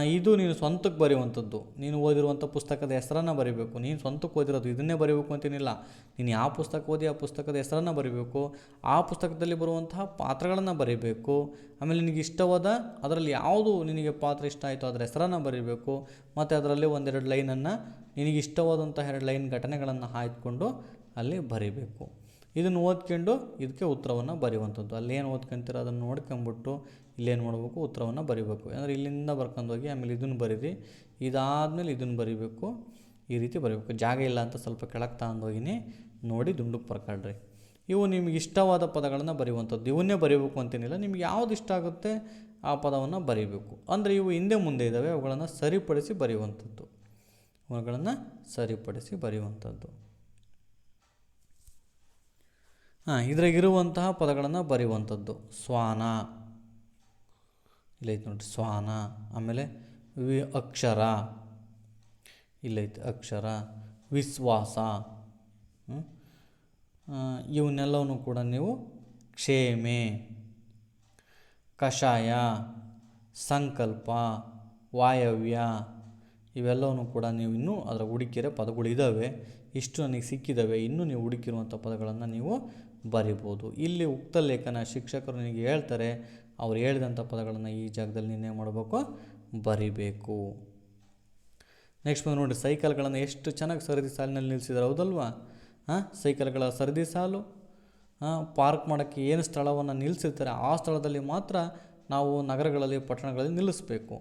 ಇದು ನೀನು ಸ್ವಂತಕ್ಕೆ ಬರೆಯುವಂಥದ್ದು. ನೀನು ಓದಿರುವಂಥ ಪುಸ್ತಕದ ಹೆಸರನ್ನು ಬರೀಬೇಕು. ನೀನು ಸ್ವಂತಕ್ಕೆ ಓದಿರೋದು ಇದನ್ನೇ ಬರೀಬೇಕು ಅಂತೇನಿಲ್ಲ. ನೀನು ಯಾವ ಪುಸ್ತಕ ಓದಿ ಆ ಪುಸ್ತಕದ ಹೆಸರನ್ನು ಬರೀಬೇಕು. ಆ ಪುಸ್ತಕದಲ್ಲಿ ಬರುವಂತಹ ಪಾತ್ರಗಳನ್ನು ಬರೀಬೇಕು. ಆಮೇಲೆ ನಿನಗೆ ಇಷ್ಟವಾದ ಅದರಲ್ಲಿ ಯಾವುದು ನಿನಗೆ ಪಾತ್ರ ಇಷ್ಟ ಆಯಿತು ಅದರ ಹೆಸರನ್ನು ಬರೀಬೇಕು. ಮತ್ತು ಅದರಲ್ಲಿ ಒಂದೆರಡು ಲೈನನ್ನು ನಿನಗೆ ಇಷ್ಟವಾದಂಥ ಎರಡು ಲೈನ್ ಘಟನೆಗಳನ್ನು ಆಯ್ದುಕೊಂಡು ಅಲ್ಲಿ ಬರೀಬೇಕು. ಇದನ್ನು ಓದ್ಕೊಂಡು ಇದಕ್ಕೆ ಉತ್ತರವನ್ನು ಬರೆಯುವಂಥದ್ದು. ಅಲ್ಲೇನು ಓದ್ಕೊಂತೀರ ಅದನ್ನು ನೋಡ್ಕೊಂಬಿಟ್ಟು ಇಲ್ಲೇನು ಮಾಡಬೇಕು, ಉತ್ತರವನ್ನು ಬರಿಬೇಕು. ಅಂದರೆ ಇಲ್ಲಿಂದ ಬರ್ಕೊಂಡು ಹೋಗಿ ಆಮೇಲೆ ಇದನ್ನು ಬರೀರಿ. ಇದಾದಮೇಲೆ ಇದನ್ನು ಬರಿಬೇಕು. ಈ ರೀತಿ ಬರಿಬೇಕು. ಜಾಗ ಇಲ್ಲ ಅಂತ ಸ್ವಲ್ಪ ಕೆಳಗೆ ತಗೊಂಡೋಗಿನಿ ನೋಡಿ ದುಂಡಕ್ಕೆ ಬರ್ಕೊಳ್ರಿ ಇವು ನಿಮಗೆ ಇಷ್ಟವಾದ ಪದಗಳನ್ನು ಬರೆಯುವಂಥದ್ದು. ಇವನ್ನೇ ಬರೀಬೇಕು ಅಂತೇನಿಲ್ಲ. ನಿಮ್ಗೆ ಯಾವ್ದು ಇಷ್ಟ ಆಗುತ್ತೆ ಆ ಪದವನ್ನು ಬರೀಬೇಕು. ಅಂದರೆ ಇವು ಹಿಂದೆ ಮುಂದೆ ಇದ್ದಾವೆ ಅವುಗಳನ್ನು ಸರಿಪಡಿಸಿ ಬರೆಯುವಂಥದ್ದು. ಅವುಗಳನ್ನು ಸರಿಪಡಿಸಿ ಬರೆಯುವಂಥದ್ದು. ಹಾಂ, ಇದ್ರಾಗಿರುವಂತಹ ಪದಗಳನ್ನು ಬರೆಯುವಂಥದ್ದು. ಸ್ವಾನ. ಇಲ್ಲೈತೆ ನೋಡಿ ಸ್ವಾನ. ಆಮೇಲೆ ವಿ ಅಕ್ಷರ. ಇಲ್ಲೈತೆ ಅಕ್ಷರ. ವಿಶ್ವಾಸ. ಇವನ್ನೆಲ್ಲವನ್ನು ಕೂಡ ನೀವು ಕ್ಷೇಮೆ, ಕಷಾಯ, ಸಂಕಲ್ಪ, ವಾಯವ್ಯ, ಇವೆಲ್ಲವನ್ನು ಕೂಡ ನೀವು ಇನ್ನೂ ಅದರ ಹುಡುಕಿರೋ ಪದಗಳು ಇದ್ದಾವೆ. ಇಷ್ಟು ನನಗೆ ಸಿಕ್ಕಿದ್ದಾವೆ. ಇನ್ನೂ ನೀವು ಹುಡುಕಿರುವಂಥ ಪದಗಳನ್ನು ನೀವು ಬರಿಬೋದು. ಇಲ್ಲಿ ಉಕ್ತ ಲೇಖನ ಶಿಕ್ಷಕರು ನಿನಗೆ ಹೇಳ್ತಾರೆ, ಅವ್ರು ಹೇಳಿದಂಥ ಪದಗಳನ್ನು ಈ ಜಾಗದಲ್ಲಿ ನಿನ್ನೆ ಮಾಡಬೇಕು, ಬರಿಬೇಕು. ನೆಕ್ಸ್ಟ್ ಬಂದು ನೋಡಿ, ಸೈಕಲ್ಗಳನ್ನು ಎಷ್ಟು ಚೆನ್ನಾಗಿ ಸರದಿ ಸಾಲಿನಲ್ಲಿ ನಿಲ್ಲಿಸಿದ್ದಾರೆ ಹೌದಲ್ವಾ? ಹಾಂ, ಸೈಕಲ್ಗಳ ಸರದಿ ಸಾಲು ಪಾರ್ಕ್ ಮಾಡೋಕ್ಕೆ ಏನು ಸ್ಥಳವನ್ನು ನಿಲ್ಲಿಸಿರ್ತಾರೆ ಆ ಸ್ಥಳದಲ್ಲಿ ಮಾತ್ರ ನಾವು ನಗರಗಳಲ್ಲಿ, ಪಟ್ಟಣಗಳಲ್ಲಿ ನಿಲ್ಲಿಸಬೇಕು.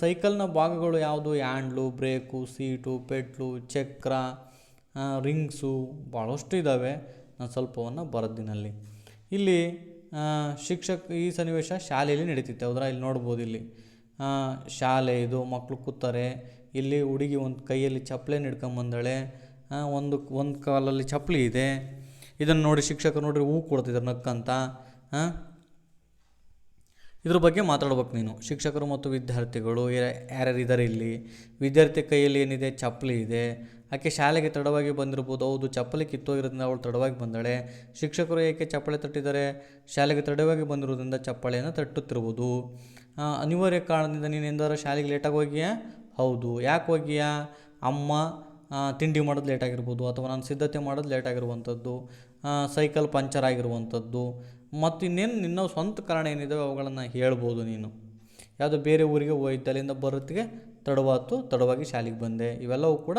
ಸೈಕಲ್ನ ಭಾಗಗಳು ಯಾವುದು? ಹ್ಯಾಂಡ್ಲು, ಬ್ರೇಕು, ಸೀಟು ಪೆಟ್ಲು ಚಕ್ರ ರಿಂಗ್ಸು, ಭಾಳಷ್ಟು ಇದ್ದಾವೆ ಸ್ವಲ್ಪವನ್ನು ಬರದಿನಲ್ಲಿ ಇಲ್ಲಿ ಶಿಕ್ಷಕ ಈ ಸನ್ನಿವೇಶ ಶಾಲೆಯಲ್ಲಿ ನಡೀತಿತ್ತು. ಹೌದ್ರ ಇಲ್ಲಿ ನೋಡ್ಬೋದು ಇಲ್ಲಿ. ಶಾಲೆ ಇದು ಮಕ್ಕಳು ಕೂತಾರೆ, ಇಲ್ಲಿ ಹುಡುಗಿ ಒಂದು ಕೈಯಲ್ಲಿ ಚಪ್ಪಲೆ ಹಿಡ್ಕೊಂಬಂದಾಳೆ ಒಂದು ಒಂದು ಕಾಲಲ್ಲಿ ಚಪ್ಪಲಿ ಇದೆ. ಇದನ್ನು ನೋಡಿ ಶಿಕ್ಷಕರು ನೋಡ್ರಿ ಹೂ ಕೊಡ್ತಿದ್ದಾರೆ ನಕ್ಕಂತ. ಹಾಂ ಇದ್ರ ಬಗ್ಗೆ ಮಾತಾಡ್ಬೇಕು ನೀನು. ಶಿಕ್ಷಕರು ಮತ್ತು ವಿದ್ಯಾರ್ಥಿಗಳು ಯಾರ್ಯಾರು ಇದ್ದಾರೆ ಇಲ್ಲಿ? ವಿದ್ಯಾರ್ಥಿ ಕೈಯಲ್ಲಿ ಏನಿದೆ? ಚಪ್ಪಲಿ ಇದೆ. ಆಕೆ ಶಾಲೆಗೆ ತಡವಾಗಿ ಬಂದಿರ್ಬೋದು. ಹೌದು, ಚಪ್ಪಲಿ ಕಿತ್ತೋಗಿರೋದ್ರಿಂದ ಅವಳು ತಡವಾಗಿ ಬಂದಾಳೆ. ಶಿಕ್ಷಕರು ಏಕೆ ಚಪ್ಪಳೆ ತಟ್ಟಿದ್ದಾರೆ? ಶಾಲೆಗೆ ತಡವಾಗಿ ಬಂದಿರೋದ್ರಿಂದ ಚಪ್ಪಳೆಯನ್ನು ತಟ್ಟುತ್ತಿರ್ಬೋದು. ಅನಿವಾರ್ಯ ಕಾರಣದಿಂದ ನೀನು ಎಂದಾರು ಶಾಲೆಗೆ ಲೇಟಾಗಿ ಹೋಗಿಯಾ? ಹೌದು. ಯಾಕೆ ಹೋಗಿಯಾ? ಅಮ್ಮ ತಿಂಡಿ ಮಾಡೋದು ಲೇಟಾಗಿರ್ಬೋದು ಅಥವಾ ನಾನು ಸಿದ್ಧತೆ ಮಾಡೋದು ಲೇಟಾಗಿರುವಂಥದ್ದು ಸೈಕಲ್ ಪಂಚರ್ ಆಗಿರುವಂಥದ್ದು ಮತ್ತು ಇನ್ನೇನು ನಿನ್ನ ಸ್ವಂತ ಕಾರಣ ಏನಿದಾವೆ ಅವುಗಳನ್ನು ಹೇಳ್ಬೋದು ನೀನು. ಯಾವುದೋ ಬೇರೆ ಊರಿಗೆ ಹೋಯ್ತು ಅಲ್ಲಿಂದ ಬರುತ್ತಿಗೆ ತಡವಾತು, ತಡವಾಗಿ ಶಾಲೆಗೆ ಬಂದೆ. ಇವೆಲ್ಲವೂ ಕೂಡ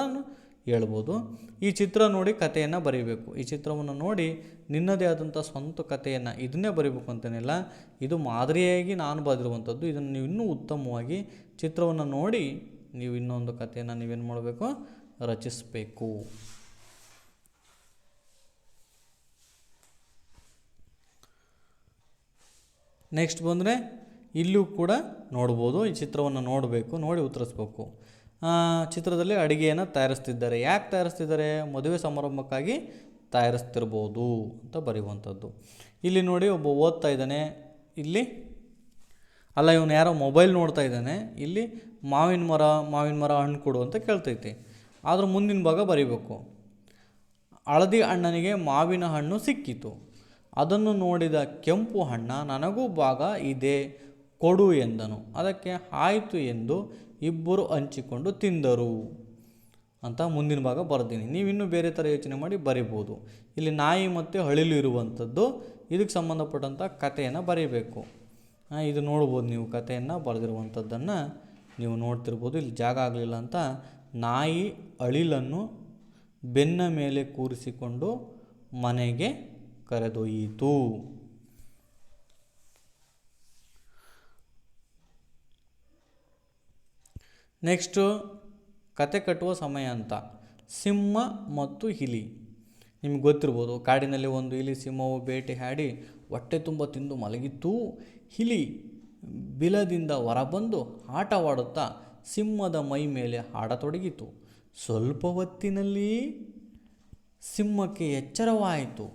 ಹೇಳ್ಬೋದು. ಈ ಚಿತ್ರ ನೋಡಿ ಕಥೆಯನ್ನು ಬರೀಬೇಕು. ಈ ಚಿತ್ರವನ್ನು ನೋಡಿ ನಿನ್ನದೇ ಆದಂಥ ಸ್ವಂತ ಕಥೆಯನ್ನು ಇದನ್ನೇ ಬರೀಬೇಕು ಅಂತೇನಿಲ್ಲ. ಇದು ಮಾದರಿಯಾಗಿ ನಾನು ಬರೆದಿರುವಂಥದ್ದು. ಇದನ್ನು ನೀವು ಇನ್ನೂ ಉತ್ತಮವಾಗಿ ಚಿತ್ರವನ್ನು ನೋಡಿ ನೀವು ಇನ್ನೊಂದು ಕಥೆಯನ್ನು ನೀವೇನು ಮಾಡಬೇಕು? ರಚಿಸಬೇಕು. ನೆಕ್ಸ್ಟ್ ಬಂದರೆ ಇಲ್ಲೂ ಕೂಡ ನೋಡ್ಬೋದು. ಈ ಚಿತ್ರವನ್ನು ನೋಡಬೇಕು, ನೋಡಿ ಉತ್ತರಿಸ್ಬೇಕು. ಚಿತ್ರದಲ್ಲಿ ಅಡುಗೆಯನ್ನು ತಯಾರಿಸ್ತಿದ್ದಾರೆ. ಯಾಕೆ ತಯಾರಿಸ್ತಿದ್ದಾರೆ? ಮದುವೆ ಸಮಾರಂಭಕ್ಕಾಗಿ ತಯಾರಿಸ್ತಿರ್ಬೋದು ಅಂತ ಬರೆಯುವಂಥದ್ದು. ಇಲ್ಲಿ ನೋಡಿ ಒಬ್ಬ ಓದ್ತಾ ಇದ್ದಾನೆ. ಇಲ್ಲಿ ಅಲ್ಲ, ಇವನು ಯಾರೋ ಮೊಬೈಲ್ ನೋಡ್ತಾ ಇದ್ದಾನೆ. ಇಲ್ಲಿ ಮಾವಿನ ಮರ ಮಾವಿನ ಮರ ಹಣ್ಣು ಕೊಡು ಅಂತ ಕೇಳ್ತೈತಿ. ಆದರೂ ಮುಂದಿನ ಭಾಗ ಬರಿಬೇಕು. ಹಳದಿ ಅಣ್ಣನಿಗೆ ಮಾವಿನ ಹಣ್ಣು ಸಿಕ್ಕಿತು. ಅದನ್ನು ನೋಡಿದ ಕೆಂಪು ಹಣ್ಣ ನನಗೂ ಭಾಗ ಇದೆ, ಕೊಡು ಎಂದನು. ಅದಕ್ಕೆ, ಆಯಿತು ಎಂದು ಇಬ್ಬರು ಹಂಚಿಕೊಂಡು ತಿಂದರು. ಅಂತ ಮುಂದಿನ ಭಾಗ ಬರ್ತೀನಿ. ನೀವಿನ್ನೂ ಬೇರೆ ಥರ ಯೋಚನೆ ಮಾಡಿ ಬರಿಬೋದು. ಇಲ್ಲಿ ನಾಯಿ ಮತ್ತು ಹಳಿಲು ಇರುವಂಥದ್ದು, ಇದಕ್ಕೆ ಸಂಬಂಧಪಟ್ಟಂಥ ಕಥೆಯನ್ನು ಬರೀಬೇಕು. ಇದು ನೋಡ್ಬೋದು ನೀವು ಕಥೆಯನ್ನು, ಬರೆದಿರುವಂಥದ್ದನ್ನು ನೀವು ನೋಡ್ತಿರ್ಬೋದು. ಇಲ್ಲಿ ಜಾಗ ಆಗಲಿಲ್ಲ ಅಂತ ನಾಯಿ ಅಳಿಲನ್ನು ಬೆನ್ನ ಮೇಲೆ ಕೂರಿಸಿಕೊಂಡು ಮನೆಗೆ ಕರೆದೊಯ್ಯಿತು ನೆಕ್ಸ್ಟು ಕತೆ ಕಟ್ಟುವ ಸಮಯ ಅಂತ. ಸಿಂಹ ಮತ್ತು ಹಿಲಿ. ನಿಮ್ಗೆ ಗೊತ್ತಿರ್ಬೋದು, ಕಾಡಿನಲ್ಲಿ ಒಂದು ಇಲಿ ಸಿಂಹವು ಭೇಟಿ ಹಾಡಿ ಹೊಟ್ಟೆ ತುಂಬ ತಿಂದು ಮಲಗಿತ್ತು. ಹಿಲಿ ಬಿಲದಿಂದ ಹೊರಬಂದು ಆಟವಾಡುತ್ತಾ ಸಿಂಹದ ಮೈ ಮೇಲೆ ಹಾಡತೊಡಗಿತು. ಸ್ವಲ್ಪ ಹೊತ್ತಿನಲ್ಲಿ ಸಿಂಹಕ್ಕೆ ಎಚ್ಚರವಾಯಿತು.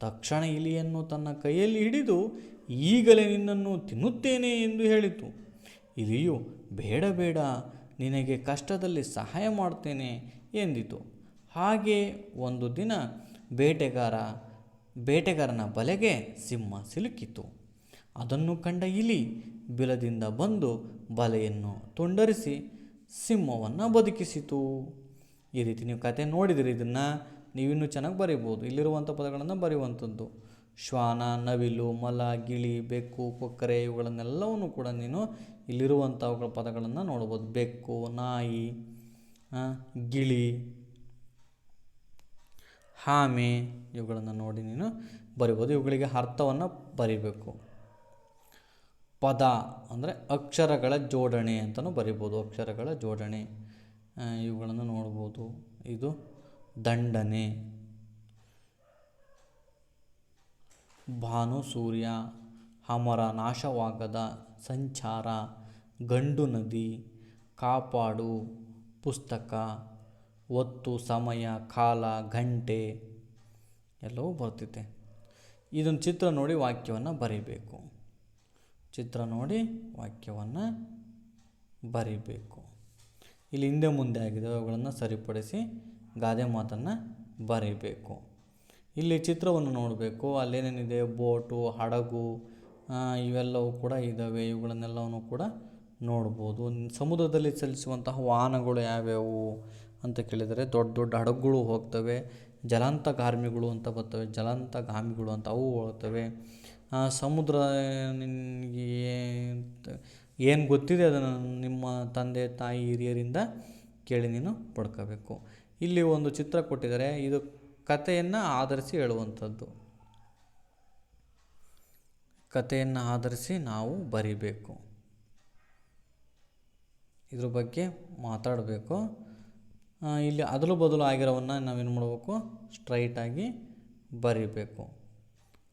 ತಕ್ಷಣ ಇಲಿಯನ್ನು ತನ್ನ ಕೈಯಲ್ಲಿ ಹಿಡಿದು, ಈಗಲೇ ನಿನ್ನನ್ನು ತಿನ್ನುತ್ತೇನೆ ಎಂದು ಹೇಳಿತು. ಇಲಿಯು, ಬೇಡ ಬೇಡ, ನಿನಗೆ ಕಷ್ಟದಲ್ಲಿ ಸಹಾಯ ಮಾಡ್ತೇನೆ ಎಂದಿತು. ಹಾಗೆ ಒಂದು ದಿನ ಬೇಟೆಗಾರ, ಬೇಟೆಗಾರನ ಬಲೆಗೆ ಸಿಂಹ ಸಿಲುಕಿತು. ಅದನ್ನು ಕಂಡ ಇಲಿ ಬಿಲದಿಂದ ಬಂದು ಬಲೆಯನ್ನು ತುಂಡರಿಸಿ ಸಿಂಹವನ್ನು ಬದುಕಿಸಿತು. ಈ ರೀತಿ ನೀವು ಕತೆ ನೋಡಿದಿರಿ ಇದನ್ನು? ನೀವಿನ್ನೂ ಚೆನ್ನಾಗಿ ಬರೀಬೋದು. ಇಲ್ಲಿರುವಂಥ ಪದಗಳನ್ನು ಬರೆಯುವಂಥದ್ದು. ಶ್ವಾನ, ನವಿಲು, ಮಲ, ಗಿಳಿ, ಬೆಕ್ಕು, ಕೊಕ್ಕರೆ ಇವುಗಳನ್ನೆಲ್ಲವನ್ನು ಕೂಡ ನೀನು ಇಲ್ಲಿರುವಂಥವುಗಳ ಪದಗಳನ್ನು ನೋಡ್ಬೋದು. ಬೆಕ್ಕು, ನಾಯಿ ಗಿಳಿ, ಹಾಮೆ ಇವುಗಳನ್ನು ನೋಡಿ ನೀನು ಬರಿಬೋದು. ಇವುಗಳಿಗೆ ಅರ್ಥವನ್ನು ಬರಿಬೇಕು. ಪದ ಅಂದರೆ ಅಕ್ಷರಗಳ ಜೋಡಣೆ ಅಂತಲೂ ಬರಿಬೋದು. ಅಕ್ಷರಗಳ ಜೋಡಣೆ ಇವುಗಳನ್ನು ನೋಡ್ಬೋದು. ಇದು ದಂಡನೆ. ಭಾನು ಸೂರ್ಯ, ಅಮರ ನಾಶವಾಗದ ಸಂಚಾರ, ಗಂಡು ನದಿ, ಕಾಪಾಡು ಪುಸ್ತಕ, ಒತ್ತು, ಸಮಯ, ಕಾಲ ಗಂಟೆ ಎಲ್ಲವೂ ಬರ್ತಿದೆ ಇದನ್ನು ಚಿತ್ರ ನೋಡಿ ವಾಕ್ಯವನ್ನು ಬರೀಬೇಕು. ಚಿತ್ರ ನೋಡಿ ವಾಕ್ಯವನ್ನು ಬರೀಬೇಕು. ಇಲ್ಲಿ ಹಿಂದೆ ಮುಂದೆ ಆಗಿದೆ ಅವುಗಳನ್ನು ಸರಿಪಡಿಸಿ ಗಾದೆ ಮಾತನ್ನು ಬರೀಬೇಕು. ಇಲ್ಲಿ ಚಿತ್ರವನ್ನು ನೋಡಬೇಕು. ಅಲ್ಲೇನೇನಿದೆ? ಬೋಟು, ಹಡಗು ಇವೆಲ್ಲವೂ ಕೂಡ ಇದ್ದಾವೆ. ಇವುಗಳನ್ನೆಲ್ಲವನ್ನು ಕೂಡ ನೋಡ್ಬೋದು. ಸಮುದ್ರದಲ್ಲಿ ಚಲಿಸುವಂತಹ ವಾಹನಗಳು ಯಾವ್ಯಾವು ಅಂತ ಕೇಳಿದರೆ ದೊಡ್ಡ ದೊಡ್ಡ ಹಡಗುಗಳು ಹೋಗ್ತವೆ. ಜಲಾಂತಗಾಮಿಗಳು ಅಂತ ಬರ್ತವೆ. ಜಲಾಂತಗಾಮಿಗಳು ಅಂತ ಅವು ಹೋಗ್ತವೆ. ಸಮುದ್ರ ನಿಮಗೆ ಏನು ಗೊತ್ತಿದೆ ಅದನ್ನು ನಿಮ್ಮ ತಂದೆ, ತಾಯಿ, ಹಿರಿಯರಿಂದ ಕೇಳಿ ನೀನು ಪಡ್ಕೋಬೇಕು. ಇಲ್ಲಿ ಒಂದು ಚಿತ್ರ ಕೊಟ್ಟಿದ್ದಾರೆ. ಇದು ಕಥೆಯನ್ನು ಆಧರಿಸಿ ಹೇಳುವಂಥದ್ದು. ಕಥೆಯನ್ನು ಆಧರಿಸಿ ನಾವು ಬರಿಬೇಕು. ಇದ್ರ ಬಗ್ಗೆ ಮಾತಾಡಬೇಕು. ಇಲ್ಲಿ ಅದಲು ಬದಲು ಆಗಿರೋವನ್ನು ನಾವೇನು ಮಾಡಬೇಕು? ಸ್ಟ್ರೈಟಾಗಿ ಬರಿಬೇಕು.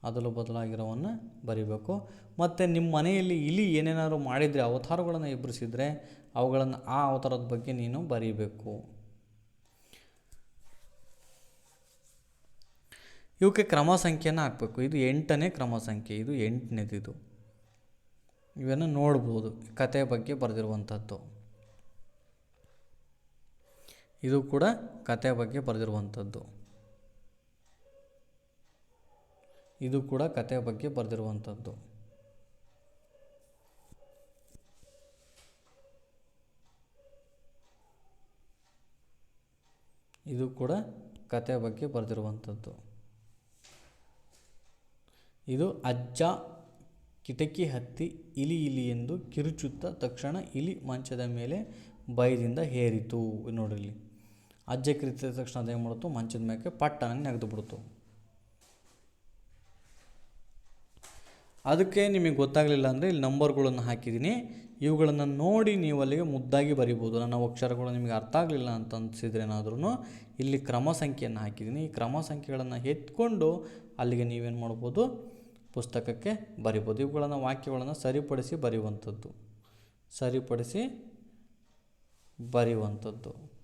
ಅದಲು ಬದಲಾಗಿರೋವನ್ನು ಬರಿಬೇಕು. ಮತ್ತು ನಿಮ್ಮ ಮನೆಯಲ್ಲಿ ಇಲಿ ಏನೇನಾದ್ರು ಮಾಡಿದರೆ, ಅವತಾರಗಳನ್ನು ಎಬ್ಬರಿಸಿದರೆ ಅವುಗಳನ್ನು ಆ ಅವತಾರದ ಬಗ್ಗೆ ನೀನು ಬರೀಬೇಕು. ಇವಕ್ಕೆ ಕ್ರಮ ಸಂಖ್ಯೆನ ಹಾಕಬೇಕು. ಇದು ಎಂಟನೇ ಕ್ರಮ ಸಂಖ್ಯೆ ಇದು ಎಂಟನೇದಿದು. ಇವನ್ನು ನೋಡ್ಬೋದು ಕತೆ ಬಗ್ಗೆ ಬರೆದಿರುವಂಥದ್ದು. ಇದು ಕೂಡ ಕತೆ ಬಗ್ಗೆ ಬರೆದಿರುವಂಥದ್ದು. ಇದು ಕೂಡ ಕತೆ ಬಗ್ಗೆ ಬರೆದಿರುವಂಥದ್ದು. ಇದು ಕೂಡ ಕತೆ ಬಗ್ಗೆ ಬರೆದಿರುವಂಥದ್ದು. ಇದು ಅಜ್ಜ ಕಿಟಕಿ ಹತ್ತಿ ಇಲಿ ಇಲಿ ಎಂದು ಕಿರುಚುತ್ತಾ ತಕ್ಷಣ ಇಲಿ ಮಂಚದ ಮೇಲೆ ಭಯದಿಂದ ಹೇರಿತು ನೋಡಿರಲಿ ಅಜ್ಜ ಕಿರಿತದ ತಕ್ಷಣ ಅದೇನು ಮಾಡ್ತು? ಮಂಚದ ಮೇಲೆ ಪಟ್ಟನ ನೆಗೆದು ಬಿಡ್ತು. ಅದಕ್ಕೆ ನಿಮಗೆ ಗೊತ್ತಾಗಲಿಲ್ಲ ಅಂದರೆ ಇಲ್ಲಿ ನಂಬರ್ಗಳನ್ನು ಹಾಕಿದ್ದೀನಿ ಇವುಗಳನ್ನು ನೋಡಿ ನೀವು ಅಲ್ಲಿಗೆ ಮುದ್ದಾಗಿ ಬರಿಬೋದು. ನನ್ನ ಅಕ್ಷರಗಳು ನಿಮಗೆ ಅರ್ಥ ಆಗಲಿಲ್ಲ ಅಂತ ಅನಿಸಿದ್ರೇನಾದ್ರೂ ಇಲ್ಲಿ ಕ್ರಮ ಸಂಖ್ಯೆಯನ್ನು ಹಾಕಿದ್ದೀನಿ ಈ ಕ್ರಮ ಸಂಖ್ಯೆಗಳನ್ನು ಎತ್ಕೊಂಡು ಅಲ್ಲಿಗೆ ನೀವೇನು ಮಾಡ್ಬೋದು? ಪುಸ್ತಕಕ್ಕೆ ಬರಿಬೋದು. ಇವುಗಳನ್ನು ವಾಕ್ಯಗಳನ್ನು ಸರಿಪಡಿಸಿ ಬರೆಯುವಂಥದ್ದು. ಸರಿಪಡಿಸಿ ಬರೆಯುವಂಥದ್ದು.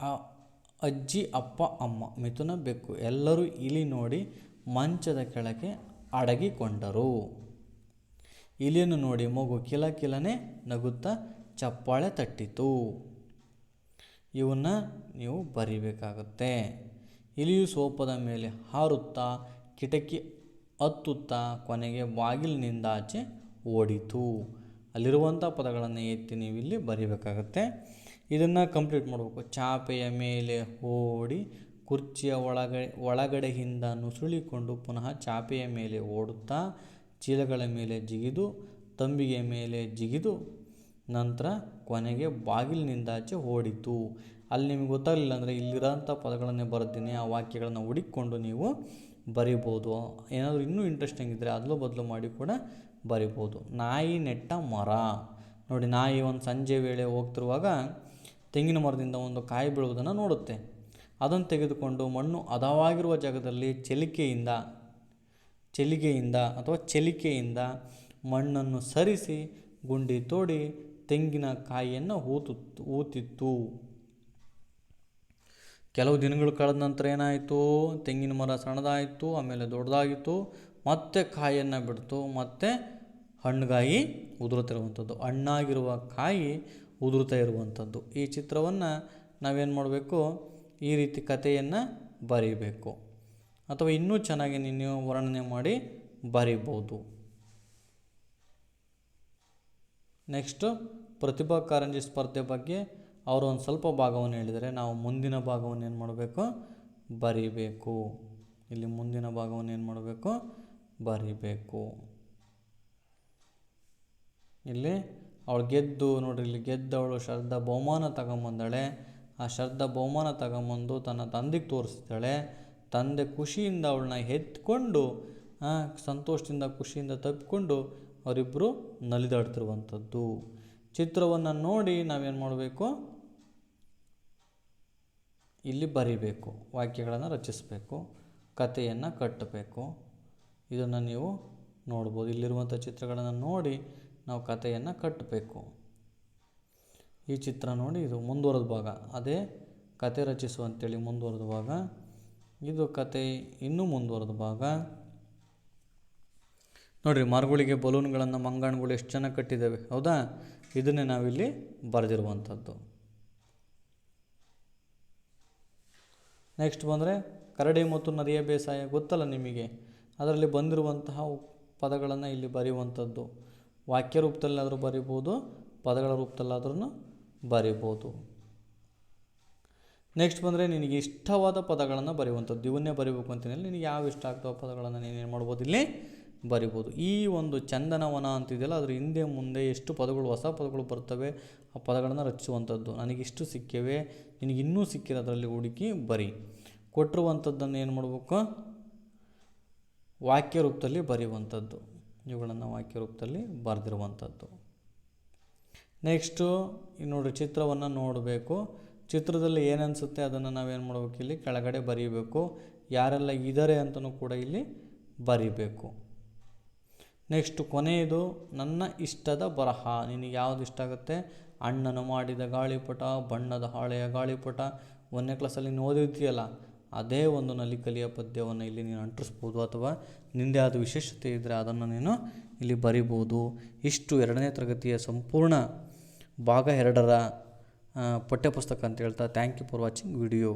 ಆ ಅಜ್ಜಿ, ಅಪ್ಪ, ಅಮ್ಮ ಮಿಥುನ ಬೆಕ್ಕು ಎಲ್ಲರೂ ಇಲಿ ನೋಡಿ ಮಂಚದ ಕೆಳಗೆ ಅಡಗಿಕೊಂಡರು. ಇಲಿಯನ್ನು ನೋಡಿ ಮಗು ಕಿಲ ಕಿಲನೆ ನಗುತ್ತಾ ಚಪ್ಪಾಳೆ ತಟ್ಟಿತು. ಇವನ್ನು ನೀವು ಬರಿಬೇಕಾಗುತ್ತೆ. ಇಲಿಯು ಸೋಪದ ಮೇಲೆ ಹಾರುತ್ತಾ ಕಿಟಕಿ ಹತ್ತುತ್ತಾ ಕೊನೆಗೆ ಬಾಗಿಲಿನಿಂದ ಆಚೆ ಓಡಿತು. ಅಲ್ಲಿರುವಂಥ ಪದಗಳನ್ನು ಎತ್ತಿ ನೀವು ಇಲ್ಲಿ ಬರಿಬೇಕಾಗತ್ತೆ. ಇದನ್ನು ಕಂಪ್ಲೀಟ್ ಮಾಡಬೇಕು. ಚಾಪೆಯ ಮೇಲೆ ಓಡಿ ಕುರ್ಚಿಯ ಒಳಗಡೆ ಒಳಗಡೆಯಿಂದ ನುಸುಳಿಕೊಂಡು ಪುನಃ ಚಾಪೆಯ ಮೇಲೆ ಓಡುತ್ತಾ ಚೀಲಗಳ ಮೇಲೆ ಜಿಗಿದು, ತಂಬಿಗೆ ಮೇಲೆ ಜಿಗಿದು, ನಂತರ ಕೊನೆಗೆ ಬಾಗಿಲಿನಿಂದಾಚೆ ಓಡಿತು. ಅಲ್ಲಿ ನಿಮಗೆ ಗೊತ್ತಾಗಲಿಲ್ಲ ಅಂದರೆ ಇಲ್ಲಿರೋಂಥ ಪದಗಳನ್ನೇ ಬರೆದಿನಿ ಆ ವಾಕ್ಯಗಳನ್ನು ಹುಡುಕಿಕೊಂಡು ನೀವು ಬರಿಬೋದು. ಏನಾದರೂ ಇನ್ನೂ ಇಂಟ್ರೆಸ್ಟಿಂಗ್ ಇದ್ದರೆ ಅದಲು ಬದಲು ಮಾಡಿ ಕೂಡ ಬರಿಬೋದು. ನಾಯಿ ನೆಟ್ಟ ಮರ. ನೋಡಿ, ನಾಯಿ ಒಂದು ಸಂಜೆ ವೇಳೆ ಹೋಗ್ತಿರುವಾಗ ತೆಂಗಿನ ಮರದಿಂದ ಒಂದು ಕಾಯಿ ಬೀಳುವುದನ್ನು ನೋಡುತ್ತೆ. ಅದನ್ನು ತೆಗೆದುಕೊಂಡು ಮಣ್ಣು ಹದವಾಗಿರುವ ಜಾಗದಲ್ಲಿ ಚಲಿಕೆಯಿಂದ, ಚೆಲಿಗೆಯಿಂದ ಅಥವಾ ಚಲಿಕೆಯಿಂದ ಮಣ್ಣನ್ನು ಸರಿಸಿ ಗುಂಡಿ ತೋಡಿ ತೆಂಗಿನ ಕಾಯಿಯನ್ನು ಊತು ಊತಿತ್ತು ಕೆಲವು ದಿನಗಳು ಕಳೆದ ನಂತರ ಏನಾಯಿತು? ತೆಂಗಿನ ಮರ ಸಣ್ಣದಾಯಿತು, ಆಮೇಲೆ ದೊಡ್ಡದಾಗಿತ್ತು, ಮತ್ತೆ ಕಾಯಿಯನ್ನು ಬಿಡ್ತು, ಮತ್ತೆ ಹಣ್ಣುಗಾಯಿ ಉದುರುತ್ತಿರುವಂಥದ್ದು, ಹಣ್ಣಾಗಿರುವ ಕಾಯಿ ಉದುರುತ್ತಾ ಇರುವಂಥದ್ದು. ಈ ಚಿತ್ರವನ್ನು ನಾವೇನು ಮಾಡಬೇಕು? ಈ ರೀತಿ ಕಥೆಯನ್ನು ಬರೀಬೇಕು. ಅಥವಾ ಇನ್ನೂ ಚೆನ್ನಾಗಿ ನೀನು ವರ್ಣನೆ ಮಾಡಿ ಬರೀಬೋದು. ನೆಕ್ಸ್ಟು ಪ್ರತಿಭಾ ಕಾರಂಜಿ ಸ್ಪರ್ಧೆ ಬಗ್ಗೆ ಅವರು ಒಂದು ಸ್ವಲ್ಪ ಭಾಗವನ್ನು ಹೇಳಿದರೆ ನಾವು ಮುಂದಿನ ಭಾಗವನ್ನು ಏನು ಮಾಡಬೇಕು? ಬರೀಬೇಕು. ಇಲ್ಲಿ ಮುಂದಿನ ಭಾಗವನ್ನು ಏನು ಮಾಡಬೇಕು? ಬರೀಬೇಕು. ಇಲ್ಲಿ ಅವಳು ಗೆದ್ದು ನೋಡಿರಿ, ಇಲ್ಲಿ ಗೆದ್ದವಳು ಶ್ರದ್ಧಾ ಬಹುಮಾನ ತಗೊಂಬಂದಾಳೆ. ಆ ಶ್ರದ್ಧಾ ಬಹುಮಾನ ತಗೊಂಬಂದು ತನ್ನ ತಂದೆಗೆ ತೋರಿಸ್ತಾಳೆ. ತಂದೆ ಖುಷಿಯಿಂದ ಅವಳನ್ನ ಎತ್ಕೊಂಡು ಸಂತೋಷದಿಂದ ಖುಷಿಯಿಂದ ತಪ್ಪಿಕೊಂಡು ಅವರಿಬ್ಬರು ನಲಿದಾಡ್ತಿರುವಂಥದ್ದು. ಚಿತ್ರವನ್ನು ನೋಡಿ ನಾವೇನು ಮಾಡಬೇಕು? ಇಲ್ಲಿ ಬರಿಬೇಕು, ವಾಕ್ಯಗಳನ್ನು ರಚಿಸಬೇಕು, ಕಥೆಯನ್ನು ಕಟ್ಟಬೇಕು. ಇದನ್ನು ನೀವು ನೋಡ್ಬೋದು. ಇಲ್ಲಿರುವಂಥ ಚಿತ್ರಗಳನ್ನು ನೋಡಿ ನಾವು ಕಥೆಯನ್ನು ಕಟ್ಟಬೇಕು. ಈ ಚಿತ್ರ ನೋಡಿ, ಇದು ಮುಂದುವರೆದ ಭಾಗ. ಅದೇ ಕತೆ ರಚಿಸು ಅಂತೇಳಿ ಮುಂದುವರೆದ ಭಾಗ. ಇದು ಕತೆ ಇನ್ನೂ ಮುಂದುವರೆದ ಭಾಗ. ನೋಡಿರಿ, ಮರಗಳಿಗೆ ಬಲೂನ್ಗಳನ್ನು ಮಂಗಾಣಗಳು ಎಷ್ಟು ಚೆನ್ನಾಗಿ ಕಟ್ಟಿದ್ದಾವೆ ಹೌದಾ? ಇದನ್ನೇ ನಾವಿಲ್ಲಿ ಬರೆದಿರುವಂಥದ್ದು. ನೆಕ್ಸ್ಟ್ ಬಂದರೆ, ಕರಡಿ ಮತ್ತು ನದಿಯ ಬೇಸಾಯ ಗೊತ್ತಲ್ಲ ನಿಮಗೆ? ಅದರಲ್ಲಿ ಬಂದಿರುವಂತಹ ಪದಗಳನ್ನು ಇಲ್ಲಿ ಬರೆಯುವಂಥದ್ದು. ವಾಕ್ಯ ರೂಪದಲ್ಲಾದರೂ ಬರಿಬೋದು, ಪದಗಳ ರೂಪದಲ್ಲಾದ್ರೂ ಬರಿಬೋದು. ನೆಕ್ಸ್ಟ್ ಬಂದರೆ ನಿನಗೆ ಇಷ್ಟವಾದ ಪದಗಳನ್ನು ಬರೆಯುವಂಥದ್ದು. ಇವನ್ನೇ ಬರಿಬೇಕು ಅಂತೇನಲ್ಲಿ ನಿನಗೆ ಯಾವ ಇಷ್ಟ ಆಗ್ತಾವ ಪದಗಳನ್ನು ನೀನೇನು ಮಾಡ್ಬೋದು ಇಲ್ಲಿ ಬರಿಬೋದು. ಈ ಒಂದು ಚಂದನವನ ಅಂತಿದೆಯಲ್ಲ, ಅದ್ರ ಹಿಂದೆ ಮುಂದೆ ಎಷ್ಟು ಪದಗಳು, ಹೊಸ ಪದಗಳು ಬರ್ತವೆ, ಆ ಪದಗಳನ್ನು ರಚಿಸುವಂಥದ್ದು. ನನಗಿಷ್ಟು ಸಿಕ್ಕಿವೆ, ನಿನಗೆ ಇನ್ನೂ ಸಿಕ್ಕಿರೋದ್ರಲ್ಲಿ ಹುಡುಕಿ ಬರಿ. ಕೊಟ್ಟಿರುವಂಥದ್ದನ್ನು ಏನು ಮಾಡಬೇಕು? ವಾಕ್ಯ ರೂಪದಲ್ಲಿ ಬರೆಯುವಂಥದ್ದು. ಇವುಗಳನ್ನು ವಾಕ್ಯ ರೂಪದಲ್ಲಿ ಬರೆದಿರುವಂಥದ್ದು. ನೆಕ್ಸ್ಟು ನೋಡಿ ಚಿತ್ರವನ್ನು ನೋಡಬೇಕು. ಚಿತ್ರದಲ್ಲಿ ಏನನ್ಸುತ್ತೆ ಅದನ್ನು ನಾವೇನು ಮಾಡಬೇಕು ಇಲ್ಲಿ? ಕೆಳಗಡೆ ಬರೀಬೇಕು. ಯಾರೆಲ್ಲ ಇದ್ದಾರೆ ಅಂತಲೂ ಕೂಡ ಇಲ್ಲಿ ಬರೀಬೇಕು. ನೆಕ್ಸ್ಟ್ ಕೊನೆಯದು, ನನ್ನ ಇಷ್ಟದ ಬರಹ. ನಿನಗೆ ಯಾವುದು ಇಷ್ಟ ಆಗುತ್ತೆ? ಅಣ್ಣನು ಮಾಡಿದ ಗಾಳಿಪಟ, ಬಣ್ಣದ ಹಾಳೆಯ ಗಾಳಿಪಟ. ಒಂದನೇ ಕ್ಲಾಸಲ್ಲಿ ನೀನು ಓದಿರ್ತೀಯಲ್ಲ, ಅದೇ ಒಂದು ನಲಿಕಲಿಯ ಪದ್ಯವನ್ನು ಇಲ್ಲಿ ನೀನು ಅಂಟಿಸ್ಬೋದು ಅಥವಾ ನಿಂದೆ ಆದ ವಿಶೇಷತೆ ಇದ್ದರೆ ಅದನ್ನು ನೀನು ಇಲ್ಲಿ ಬರಿಬೋದು. ಇಷ್ಟು ಎರಡನೇ ತರಗತಿಯ ಸಂಪೂರ್ಣ ಭಾಗ ಎರಡರ ಪಠ್ಯಪುಸ್ತಕ ಅಂತ ಹೇಳ್ತಾ thank you for watching video